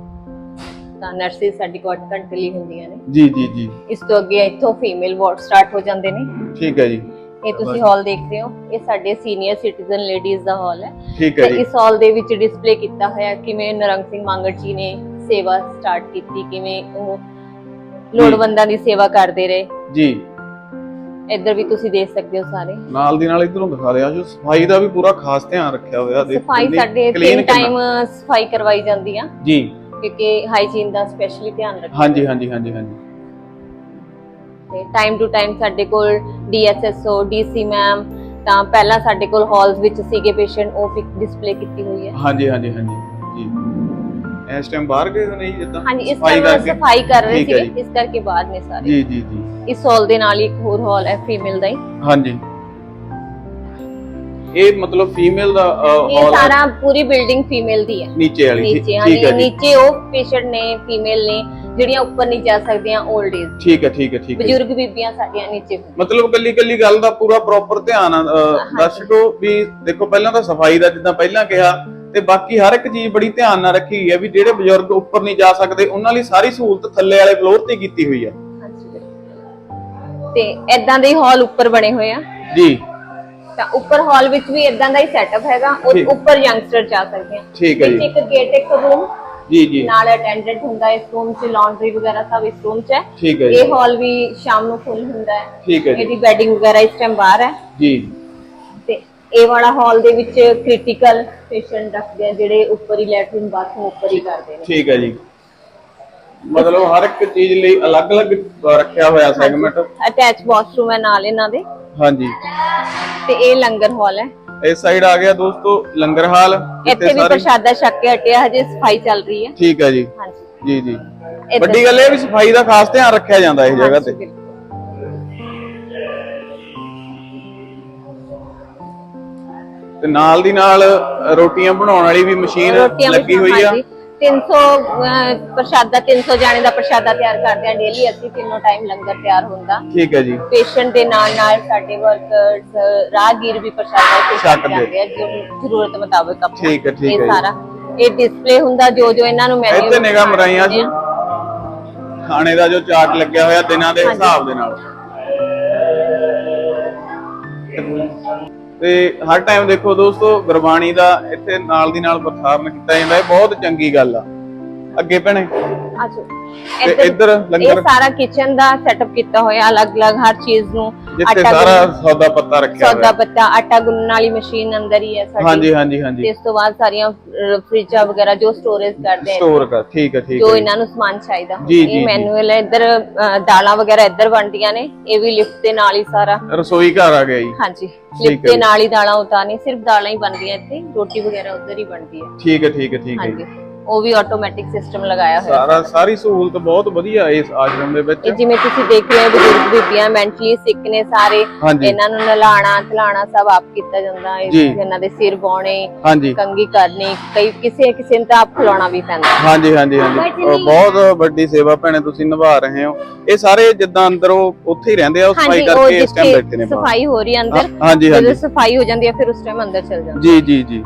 ਤਾਂ ਨਰਸਿਸ ਸਾਡੇ ਕੋਲ 8 ਘੰਟੇ ਲਈ ਹੁੰਦੀਆਂ ਨੇ। ਜੀ ਜੀ ਜੀ। ਇਸ ਤੋਂ ਅੱਗੇ ਇੱਥੋਂ ਫੀਮੇਲ ਵਾਰਡ ਸਟਾਰਟ ਹੋ ਜਾਂਦੇ ਨੇ। ਠੀਕ ਹੈ ਜੀ। ਇਹ ਤੁਸੀਂ ਹਾਲ ਦੇਖ ਰਹੇ ਹੋ। ਇਹ ਸਾਡੇ ਸੀਨੀਅਰ ਸਿਟੀਜ਼ਨ ਲੇਡੀਜ਼ ਦਾ ਹਾਲ ਹੈ। ਠੀਕ ਹੈ ਜੀ। ਇਸ ਹਾਲ ਦੇ ਵਿੱਚ ਡਿਸਪਲੇ ਕੀਤਾ ਹੋਇਆ ਕਿਵੇਂ ਨਰੰਗ ਸਿੰਘ ਮੰਗਟ ਜੀ ਨੇ ਸੇਵਾ ਸਟਾਰਟ ਕੀਤੀ ਕਿਵੇਂ ਉਹ ਲੋੜਵੰਦਾਂ ਦੀ ਸੇਵਾ ਕਰਦੇ ਰਹੇ। ਜੀ। ਇੱਧਰ ਵੀ ਤੁਸੀਂ ਦੇਖ ਸਕਦੇ ਹੋ ਸਾਰੇ। ਨਾਲ ਦੀ ਨਾਲ ਇਧਰੋਂ ਦਿਖਾ ਰਿਹਾ ਜੋ ਸਫ਼ਾਈ ਦਾ ਵੀ ਪੂਰਾ ਖਾਸ ਧਿਆਨ ਰੱਖਿਆ ਹੋਇਆ। ਦੇਖੋ ਸਫ਼ਾਈ ਸਾਡੇ ਤਿੰਨ। ਟਾਈਮ ਸਫ਼ਾਈ ਕਰਵਾਈ ਜਾਂਦੀ ਆ। ਜੀ। ਕਿਉਂਕਿ ਹਾਈਜੀਨ ਦਾ ਸਪੈਸ਼ਲੀ ਧਿਆਨ ਰੱਖਿਆ ਹਾਂਜੀ ਹਾਂਜੀ ਹਾਂਜੀ ਹਾਂਜੀ। ਤੇ ਟਾਈਮ ਟੂ ਟਾਈਮ ਸਾਡੇ ਕੋਲ ਡੀਐਸਐਸਓ ਡੀਸੀ ਮੈਮ ਤਾਂ ਪਹਿਲਾਂ ਸਾਡੇ ਕੋਲ ਹਾਲਸ ਵਿੱਚ ਸੀਗੇ ਪੇਸ਼ੈਂਟ ਉਹ ਪਿਕ ਡਿਸਪਲੇ ਕੀਤੀ ਹੋਈ ਹੈ। ਹਾਂਜੀ ਹਾਂਜੀ ਹਾਂਜੀ। ਇਸ ਟਾਈਮ ਬਾਹਰ ਗਏ ਹੋ ਨਹੀਂ ਜਿੱਦਾਂ? ਹਾਂਜੀ ਇਸ ਸਫ਼ਾਈ ਟਾਈਮ ਕਰਕੇ? ਸਫ਼ਾਈ ਕਰ ਰਹੇ ਠੀਕ ਹੈ ਸੀਗੇ ਇਸ ਕਰਕੇ ਬਾਹਰ ਨੇ ਸਾਰੇ। ਜੀ ਜੀ ਜੀ। ਇਸ ਹਾਲ ਦੇ ਨਾਲ ਹੀ ਇੱਕ ਹੋਰ ਹਾਲ ਹੈ ਫੀਮੇਲ ਦਾ ਹੀ। ਹਾਂਜੀ। ਇਹ ਮਤਲਬ ਫੀਮੇਲ ਦਾ ਇਹ ਹਾਲ ਸਾਰਾ ਪੂਰੀ ਬਿਲਡਿੰਗ ਫੀਮੇਲ ਦੀ ਹੈ। ਨੀਚੇ ਵਾਲੀ ਠੀਕ- ਨੀਚੇ ਠੀਕ ਹਾਂਜੀ ਹੈ ਜੀ। ਨੀਚੇ ਉਹ ਪੇਸ਼ੈਂਟ ਨੇ ਫੀਮੇਲ ਨੇ ਜਿਹੜੀਆਂ ਉੱਪਰ ਨਹੀਂ ਜਾ ਸਕਦੀਆਂ 올ਡ ਏਜ ਠੀਕ ਹੈ ਠੀਕ ਹੈ ਠੀਕ ਹੈ ਬਜ਼ੁਰਗ ਬੀਬੀਆਂ ਸਾਡੀਆਂ ਨੀਚੇ ਹੁੰਦੀਆਂ। ਮਤਲਬ ਕੱਲੀ ਕੱਲੀ ਗੱਲ ਦਾ ਪੂਰਾ ਪ੍ਰੋਪਰ ਧਿਆਨ ਦਰਸ਼ਕੋ ਵੀ ਦੇਖੋ ਪਹਿਲਾਂ ਤਾਂ ਸਫ਼ਾਈ ਦਾ ਜਿੱਦਾਂ ਪਹਿਲਾਂ ਕਿਹਾ ਤੇ ਬਾਕੀ ਹਰ ਇੱਕ ਚੀਜ਼ ਬੜੀ ਧਿਆਨ ਨਾਲ ਰੱਖੀ ਗਈ ਹੈ ਵੀ ਜਿਹੜੇ ਬਜ਼ੁਰਗ ਉੱਪਰ ਨਹੀਂ ਜਾ ਸਕਦੇ ਉਹਨਾਂ ਲਈ ਸਾਰੀ ਸਹੂਲਤ ਥੱਲੇ ਵਾਲੇ ਫਲੋਰ ਤੇ ਕੀਤੀ ਹੋਈ ਹੈ। ਹਾਂਜੀ। ਤੇ ਐਦਾਂ ਦੇ ਹਾਲ ਉੱਪਰ ਬਣੇ ਹੋਏ ਆ? ਜੀ। ਤਾਂ ਉੱਪਰ ਹਾਲ ਵਿੱਚ ਵੀ ਇਦਾਂ ਦਾ ਹੀ ਸੈਟਅਪ ਹੈਗਾ ਉਹ। ਉੱਪਰ ਯੰਗਸਟਰ ਜਾ ਸਕਦੇ ਆ। ਠੀਕ ਹੈ ਜੀ। ਇੱਕ ਗੇਟ ਇੱਕ ਰੂਮ ਜੀ ਜੀ। ਨਾਲ ਅਟੈਂਡੈਂਟ ਹੁੰਦਾ ਇਸ ਰੂਮ 'ਚ ਲਾਂਡਰੀ ਵਗੈਰਾ ਸਭ ਇਸ ਰੂਮ 'ਚ ਹੈ। ਠੀਕ ਹੈ ਜੀ। ਇਹ ਹਾਲ ਵੀ ਸ਼ਾਮ ਨੂੰ ਫੁੱਲ ਹੁੰਦਾ ਹੈ। ਠੀਕ ਹੈ ਜੀ। ਇਹਦੀ ਬੈਡਿੰਗ ਵਗੈਰਾ ਇਸ ਟਾਈਮ ਬਾਹਰ ਹੈ। ਜੀ। ਇਹ ਵਾਲਾ ਹਾਲ ਦੇ ਵਿੱਚ ਕ੍ਰਿਟੀਕਲ ਪੇਸ਼ੈਂਟ ਰੱਖਦੇ ਆ ਜਿਹੜੇ ਉੱਪਰ ਹੀ ਲੈਟਰਿਨ ਬਾਥਰੂਮ ਉੱਪਰ ਹੀ ਕਰਦੇ ਨੇ। ਠੀਕ ਹੈ ਜੀ। ਮਤਲਬ ਹਰ ਇੱਕ ਚੀਜ਼ ਲਈ ਅਲੱਗ-ਅਲੱਗ ਰੱਖਿਆ ਹੋਇਆ ਸੈਗਮੈਂਟ ਅਟੈਚ ਵਾਸ਼ਰੂਮ ਹੈ ਨਾਲ ਇਹਨਾਂ ਦੇ। ਹਾਂਜੀ। ਤੇ ਇਹ ਲੰਗਰ ਹਾਲ ਹੈ। ਇਸ ਸਾਈਡ ਆ ਗਿਆ ਦੋਸਤੋ ਲੰਗਰ ਹਾਲ। ਇੱਥੇ ਵੀ ਪ੍ਰਸ਼ਾਦਾ ਛਕ ਕੇ ਹਟਿਆ ਹਜੇ ਸਫ਼ਾਈ ਚੱਲ ਰਹੀ ਹੈ। ਠੀਕ ਹੈ ਜੀ। ਹਾਂਜੀ। ਜੀ ਜੀ। ਵੱਡੀ ਗੱਲ ਇਹ ਵੀ ਸਫ਼ਾਈ ਦਾ ਖਾਸ ਧਿਆਨ ਰੱਖਿਆ ਜਾਂਦਾ ਇਸ ਜਗ੍ਹਾ ਤੇ। ਤੇ ਨਾਲ ਦੀ ਨਾਲ ਰੋਟੀਆਂ ਬਣਾਉਣ ਵਾਲੀ ਵੀ ਮਸ਼ੀਨ ਰੋਟੀਆਂ ਲੱਗੀ ਹੋਈ ਆ। ਹਾਂਜੀ, 300 ਅਹ, ਪ੍ਰਸ਼ਾਦਾ 300 ਜਾਣੇ ਦਾ ਪ੍ਰਸ਼ਾਦਾ ਤਿਆਰ ਕਰਦੇ ਆ ਡੇਲੀ ਅਸੀਂ ਤਿੰਨੋਂ ਟਾਈਮ ਲੰਗਰ ਤਿਆਰ ਹੁੰਦਾ। ਠੀਕ ਹੈ ਜੀ। ਪੇਸ਼ੈਂਟ ਦੇ ਨਾਲ ਨਾਲ ਸਾਡੇ ਵਰਕਰਸ ਰਾਹਗੀਰ ਵੀ ਪ੍ਰਸ਼ਾਦਾ ਛਕਦੇ। ਆ ਜੋ ਜ਼ਰੂਰਤ ਮੁਤਾਬਕ ਆਪਣਾ ਠੀਕ ਹੈ, ਠੀਕ ਹੈ। ਸਾਰਾ। ਇਹ ਡਿਸਪਲੇ ਹੁੰਦਾ ਜੋ ਜੋ ਇਹਨਾਂ ਨੂੰ ਮੈਨੂ ਇੱਥੇ ਨਿਗਾਹ ਮਰਾਈਆਂ ਜੀ। ਖਾਣੇ ਦਾ ਜੋ ਚਾਰਟ ਲੱਗਿਆ ਹੋਇਆ ਦਿਨਾਂ ਦੇ। ਹਿਸਾਬ ਦੇ ਨਾਲ। ਤੇ ਹਰ ਟਾਈਮ ਦੇਖੋ ਦੋਸਤੋ, ਗੁਰਬਾਣੀ ਦਾ ਇੱਥੇ ਨਾਲ ਦੀ ਨਾਲ ਪ੍ਰਸਾਰਣ ਕੀਤਾ ਜਾਂਦਾ ਹੈ ਬਹੁਤ ਚੰਗੀ ਗੱਲ ਆ। ਅੱਗੇ ਭੈਣੇ। ਆਜੋ। ਤੇ ਇੱਧਰ ਲੰਗਰ ਇਹ ਸਾਰਾ ਕਿਚਨ ਦਾ ਸੈਟਅਪ ਕੀਤਾ ਹੋਇਆ ਅਲੱਗ-ਅਲੱਗ ਹਰ ਚੀਜ਼ ਨੂੰ ਜਿੱਥੇ ਸਾਰਾ ਸੌਦਾ ਪੱਤਾ ਰੱਖਿਆ ਸੌਦਾ ਪੱਤਾ ਆਟਾ ਗੁੰਨਣ ਵਾਲੀ ਮਸ਼ੀਨ ਅੰਦਰ ਹੀ ਹੈ ਸਾਡੀ। ਹਾਂਜੀ ਹਾਂਜੀ ਤੇ ਹਾਂਜੀ ਇਸ ਤੋਂ ਬਾਅਦ ਸਾਰੀਆਂ ਫ੍ਰਿਜਾਂ ਵਗੈਰਾ ਜੋ ਸਟੋਰੇਜ ਕਰਦੇ ਆ। ਸਟੋਰ ਕਰ ਠੀਕ ਹੈ ਠੀਕ ਜੋ ਇਹਨਾਂ ਨੂੰ ਸਮਾਨ ਚਾਹੀਦਾ। ਇਹ ਮੈਨੂਅਲ ਹੈ ਇੱਧਰ ਅ, ਦਾਲਾਂ ਵਗੈਰਾ ਇੱਧਰ ਬਣਦੀਆਂ ਨੇ ਇਹ ਵੀ ਲਿਫਟ ਦੇ ਨਾਲ ਹੀ ਸਾਰਾ। ਰਸੋਈ ਘਰ ਆ ਗਿਆ ਜੀ। ਹਾਂਜੀ ਲਿਫਟ ਦੇ ਨਾਲ ਹੀ ਦਾਲਾਂ ਉਤਾਰਨੀ ਸਿਰਫ ਦਾਲਾਂ ਹੀ ਬਣਦੀਆਂ ਇੱਥੇ ਰੋਟੀ ਵਗੈਰਾ ਉੱਧਰ ਹੀ ਬਣਦੀ ਹੈ। ਠੀਕ ਹੈ ਠੀਕ ਹੈ ਠੀਕ ਹੈ ਉਹ ਵੀ ਆਟੋਮੈਟਿਕ ਸਿਸਟਮ ਲਗਾਇਆ ਹੋਇਆ ਸਾਰਾ ਸਾਰੀ ਸਹੂਲਤ ਬਹੁਤ ਵਧੀਆ ਹੈ ਇਸ ਆਸ਼ਰਮ ਦੇ ਵਿੱਚ। ਇਹ ਜਿਵੇਂ ਤੁਸੀਂ ਦੇਖ ਰਹੇ ਹੋ ਬਜ਼ੁਰਗ ਬੀਬੀਆਂ ਮੈਂਟਲੀ ਸਿੱਕ ਨੇ ਸਾਰੇ। ਇਹਨਾਂ ਨੂੰ ਨਲਾਣਾ ਧਲਾਣਾ ਸਭ ਆਪ ਕੀਤਾ ਜਾਂਦਾ। ਹੈ। ਇਹਨਾਂ ਦੇ ਸਿਰ ਹਾਂਜੀ। ਕੰਗੀ ਕਰਨੀ ਕਈ ਕਿਸੇ ਕਿਸੇ ਨੂੰ ਤਾਂ ਆਪ ਖਿਲਾਉਣਾ ਵੀ ਪੈਂਦਾ। ਹਾਂਜੀ ਹਾਂਜੀ ਹਾਂਜੀ। ਬਹੁਤ ਵੱਡੀ ਸੇਵਾ ਭੈਣੇ ਤੁਸੀਂ ਨਿਭਾ ਰਹੇ ਹੋ। ਇਹ ਸਾਰੇ ਜਿੱਦਾਂ ਅੰਦਰ ਉਹ ਉੱਥੇ ਹੀ ਰਹਿੰਦੇ ਆ ਉਹ ਸਫ਼ਾਈ ਕਰਕੇ ਇਸ ਟਾਈਮ ਬੈਠੇ ਨੇ ਸਫ਼ਾਈ ਹੋ ਰਹੀ ਅੰਦਰ ਹਾਂਜੀ ਜਦੋਂ ਹਾਂਜੀ। ਸਫ਼ਾਈ ਹੋ ਜਾਂਦੀ ਹੈ ਫਿਰ ਉਸ ਟਾਈਮ ਅੰਦਰ ਚਲ ਜਾਂਦੇ ਜੀ ਜੀ ਜੀ।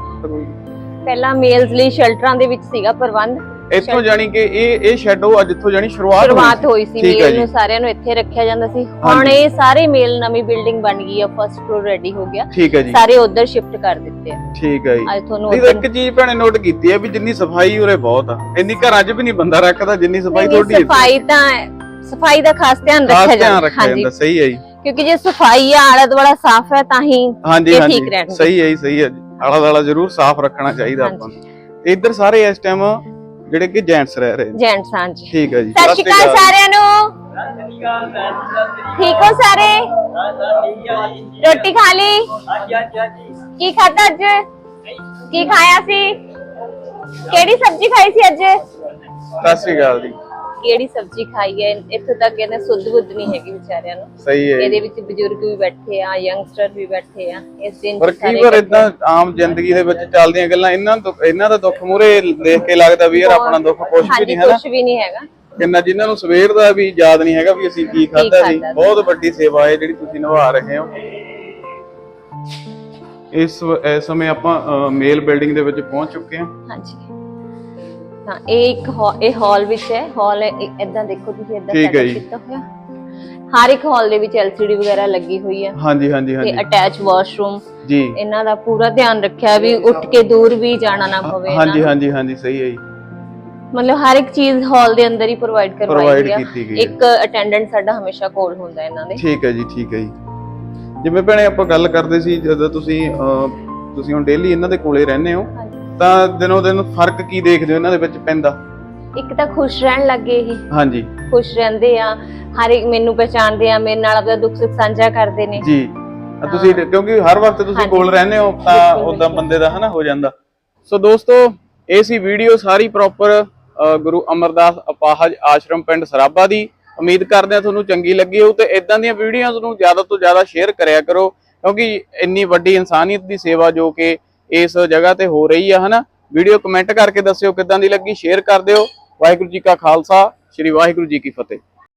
ਪਹਿਲਾਂ ਮੇਲਸ ਲਈ ਸ਼ੈਲਟਰਾਂ ਦੇ ਵਿੱਚ ਸੀਗਾ ਪ੍ਰਬੰਧ। ਇੱਥੋਂ ਜਾਣੀ ਕਿ ਇਹ ਇਹ ਸ਼ੈੱਡ ਉਹ ਜਿੱਥੋਂ ਜਾਣੀ ਸ਼ੁਰੂਆਤ ਸ਼ੁਰੂਆਤ ਹੋਈ ਸੀ ਮੇਲ ਨੂੰ ਸਾਰਿਆਂ ਨੂੰ ਇੱਥੇ ਰੱਖਿਆ ਜਾਂਦਾ ਸੀ। ਹੁਣ ਹਾਂਜੀ। ਇਹ ਸਾਰੇ ਮੇਲ ਨਵੀਂ ਬਿਲਡਿੰਗ ਬਣ ਗਈ ਆ ਫਰਸਟ ਫਲੋਰ ਰੈਡੀ ਹੋ ਗਿਆ। ਠੀਕ ਹੈ ਜੀ। ਸਾਰੇ ਉਧਰ ਸ਼ਿਫਟ ਕਰ ਦਿੱਤੇ ਆ। ਠੀਕ ਹੈ ਜੀ। ਅੱਜ ਤੁਹਾਨੂੰ ਇੱਕ ਚੀਜ਼ ਭੈਣੇ ਨੋਟ ਕੀਤੀ ਹੈ ਵੀ ਜਿੰਨੀ ਸਫ਼ਾਈ ਉਰੇ ਬਹੁਤ ਆ। ਇੰਨੀ ਘਰਾਂ 'ਚ ਵੀ ਨਹੀਂ ਬੰਦਾ ਰੱਖਦਾ ਜਿੰਨੀ ਸਫ਼ਾਈ ਤੁਹਾਡੀ ਇੱਥੇ। ਸਫ਼ਾਈ ਤਾਂ ਸਫ਼ਾਈ ਦਾ ਖਾਸ ਧਿਆਨ ਖਾਸ ਰੱਖਿਆ ਧਿਆਨ ਜਾਂਦਾ ਰੱਖਿਆ ਜਾਂਦਾ ਸਹੀ ਹੈ ਜੀ। ਕਿਉਂਕਿ ਜੇ ਸਫ਼ਾਈ ਆ ਆਲਾ ਦੁਆਲਾ ਸਾਫ਼ ਹੈ ਤਾਂ ਹੀ ਹਾਂਜੀ ਇਹ ਹਾਂਜੀ। ਠੀਕ ਰਹਿਣਗੇ। ਸਹੀ ਹੈ ਜੀ ਸਹੀ ਹੈ ਜੀ। ਆਲਾ ਦਾਲਾ ਜ਼ਰੂਰ ਸਾਫ਼ ਰੱਖਣਾ ਚਾਹੀਦਾ ਆਪਾਂ ਨੂੰ ਤੇ ਇੱਧਰ ਸਾਰੇ ਇਸ ਟਾਈਮ ਜਿਹੜੇ ਕਿ ਜੈਂਟਸ ਰਹਿ ਰਹੇ ਨੇ। ਜੈਂਟਸ ਹਾਂ ਜੀ। ਠੀਕ ਹੈ ਜੀ ਸਤਿ ਸ਼੍ਰੀ ਅਕਾਲ। ਸਾਰਿਆਂ ਨੂੰ। ਠੀਕ ਹੋ ਸਾਰੇ? ਰੋਟੀ ਖਾ ਲਈ? ਕੀ ਖਾਧਾ ਅੱਜ? ਕੀ ਖਾਇਆ ਸੀ? ਕਿਹੜੀ ਸਬਜ਼ੀ ਖਾਈ ਸੀ ਅੱਜ? ਸਤਿ ਸ਼੍ਰੀ ਅਕਾਲ ਜੀ। ਕਿਹੜੀ ਸਬਜ਼ੀ ਖਾਈ ਹੈ ਇੱਥੋਂ ਤੱਕ ਇਹਨੇ ਸੁੱਧ ਬੁੱਧ ਨਹੀਂ ਹੈਗੀ ਵਿਚਾਰਿਆਂ ਨੂੰ। ਸਹੀ ਹੈ। ਇਹਦੇ। ਵਿੱਚ ਬਜ਼ੁਰਗ ਵੀ ਬੈਠੇ ਆ ਯੰਗਸਟਰ ਵੀ ਬੈਠੇ ਆ ਇਸ ਦਿਨ ਪਰ ਕਈ ਵਾਰ ਇਦਾਂ ਆਮ ਜ਼ਿੰਦਗੀ ਦੇ ਵਿੱਚ ਚੱਲਦੀਆਂ ਗੱਲਾਂ ਇਹਨਾਂ ਤੋਂ ਇਹਨਾਂ ਦਾ ਦੁੱਖ ਮੂਰੇ ਦੇਖ ਕੇ ਲੱਗਦਾ ਵੀ ਯਾਰ ਆਪਣਾ ਦੁੱਖ ਕੁਝ ਵੀ ਨਹੀਂ ਹੈ ਕੁਝ ਵੀ ਨਹੀਂ ਹੈਗਾ। ਕਿੰਨਾ ਜਿਨ੍ਹਾਂ ਨੂੰ ਸਵੇਰ ਦਾ ਵੀ ਯਾਦ ਨਹੀਂ ਹੈਗਾ ਵੀ ਅਸੀਂ ਕੀ ਖਾਧਾ ਸੀ। ਬਹੁਤ ਵੱਡੀ ਸੇਵਾ ਹੈ ਜਿਹੜੀ ਤੁਸੀਂ ਨਿਭਾ ਰਹੇ ਹੋ। ਇਸ ਸਮੇਂ ਆਪਾਂ ਮੇਲ ਬਿਲਡਿੰਗ ਦੇ ਵਿੱਚ ਪਹੁੰਚ ਚੁੱਕੇ ਹਾਂ। ਹਾਂਜੀ। ਹਾਂ ਇਹ ਇੱਕਹਾ- ਇਹ ਹਾਲ ਵਿੱਚ ਹੈ। ਹਾਲ ਇਦਾਂ ਦੇਖੋ ਤੁਸੀਂ ਇਦਾਂ ਠੀਕ ਹੈ ਜੀ। ਕੀਤਾ ਹੋਇਆ। ਹਰ ਇੱਕ ਹਾਲ ਦੇ ਵਿੱਚ ਐਲਸੀਡੀ ਵਗੈਰਾ ਲੱਗੀ ਹੋਈ ਹੈ। ਹਾਂਜੀ ਹਾਂਜੀ ਤੇ ਹਾਂਜੀ। ਅਟੈਚ ਵਾਸ਼ਰੂਮ ਜੀ। ਇਹਨਾਂ ਦਾ ਪੂਰਾ ਧਿਆਨ ਰੱਖਿਆ ਵੀ ਉੱਠ ਕੇ ਦੂਰ ਵੀ ਜਾਣਾ ਨਾ ਪਵੇ ਇਹਨਾਂ ਹਾਂਜੀ ਨੂੰ। ਹਾਂਜੀ ਹਾਂਜੀ ਸਹੀ ਹੈ ਜੀ। ਮਤਲਬ ਹਰ ਇੱਕ ਚੀਜ਼ ਹਾਲ ਦੇ ਅੰਦਰ ਹੀ ਪ੍ਰੋਵਾਈਡ ਕਰਵਾਈ Provide ਗਈ ਆ। ਕੀਤੀ ਗਈ ਹੈ। ਇੱਕ ਅਟੈਂਡੈਂਟ ਸਾਡਾ ਹਮੇਸ਼ਾ ਕੋਲ ਹੁੰਦਾ ਇਹਨਾਂ ਦੇ। ਠੀਕ ਹੈ ਜੀ ਠੀਕ ਹੈ ਜੀ। ਜਿਵੇਂ ਭੈਣੇ ਆਪਾਂ ਗੱਲ ਕਰਦੇ ਸੀ ਜਦੋਂ ਤੁਸੀਂ ਤੁਸੀਂ ਹੁਣ ਡੇਲੀ ਇਹਨਾਂ ਦੇ ਕੋਲੇ ਰਹਿੰਦੇ ਹੋ। ਤਾਂ ਦਿਨੋ ਦਿਨ ਫ਼ਰਕ ਕੀ ਦੇਖਦੇ ਹੋ ਇਹਨਾਂ ਦੇ ਵਿੱਚ ਪੈਂਦਾ? ਇੱਕ ਤਾਂ ਖੁਸ਼ ਰਹਿਣ ਲੱਗੇ ਇਹ। ਹਾਂਜੀ। ਖੁਸ਼ ਰਹਿੰਦੇ ਆ ਹਰ ਇੱਕ ਮੈਨੂੰ ਪਹਿਚਾਣਦੇ ਆ ਮੇਰੇ ਨਾਲ ਆਪਦਾ ਦੁੱਖ ਸੁੱਖ ਸਾਂਝਾ ਕਰਦੇ ਨੇ। ਜੀ। ਤੁਸੀਂ ਕਿਉਂਕਿ ਹਰ ਵਕਤ ਤੁਸੀਂ। ਕੋਲ ਰਹਿੰਦੇ ਹੋ ਤਾਂ ਉਦਾਂ ਬੰਦੇ ਦਾ ਹਨਾ ਹੋ ਜਾਂਦਾ। ਸੋ ਦੋਸਤੋ ਇਹ ਸੀ ਵੀਡੀਓ ਸਾਰੀ ਪ੍ਰੋਪਰ ਗੁਰੂ ਅਮਰਦਾਸ ਅਪਾਹਜ ਆਸ਼ਰਮ ਪਿੰਡ ਸਰਾਬਾ ਦੀ। ਉਮੀਦ ਕਰਦੇ ਹਾਂ ਤੁਹਾਨੂੰ ਚੰਗੀ ਲੱਗੀ ਹੋਊ ਤੇ ਇਦਾਂ ਦੀਆਂ ਵੀਡੀਓਜ਼ ਨੂੰ ਜ਼ਿਆਦਾ ਤੋਂ ਜ਼ਿਆਦਾ ਸ਼ੇਅਰ ਕਰਿਆ ਕਰੋ ਕਿਉਂਕਿ ਇੰਨੀ ਵੱਡੀ ਇਨਸਾਨੀਅਤ ਦੀ ਸੇਵਾ ਜੋ ਕਿ ਇਸ ਜਗ੍ਹਾ ਤੇ ਹੋ ਰਹੀ ਆ, ਹਨਾ? ਵੀਡੀਓ ਕਮੈਂਟ ਕਰਕੇ ਦੱਸਿਓ ਕਿੱਦਾਂ ਦੀ ਲੱਗੀ, ਸ਼ੇਅਰ ਕਰ ਦਿਓ। ਵਾਹਿਗੁਰੂ ਜੀ ਕਾ ਖਾਲਸਾ, ਸ੍ਰੀ ਵਾਹਿਗੁਰੂ ਜੀ ਕੀ ਫਤਿਹ।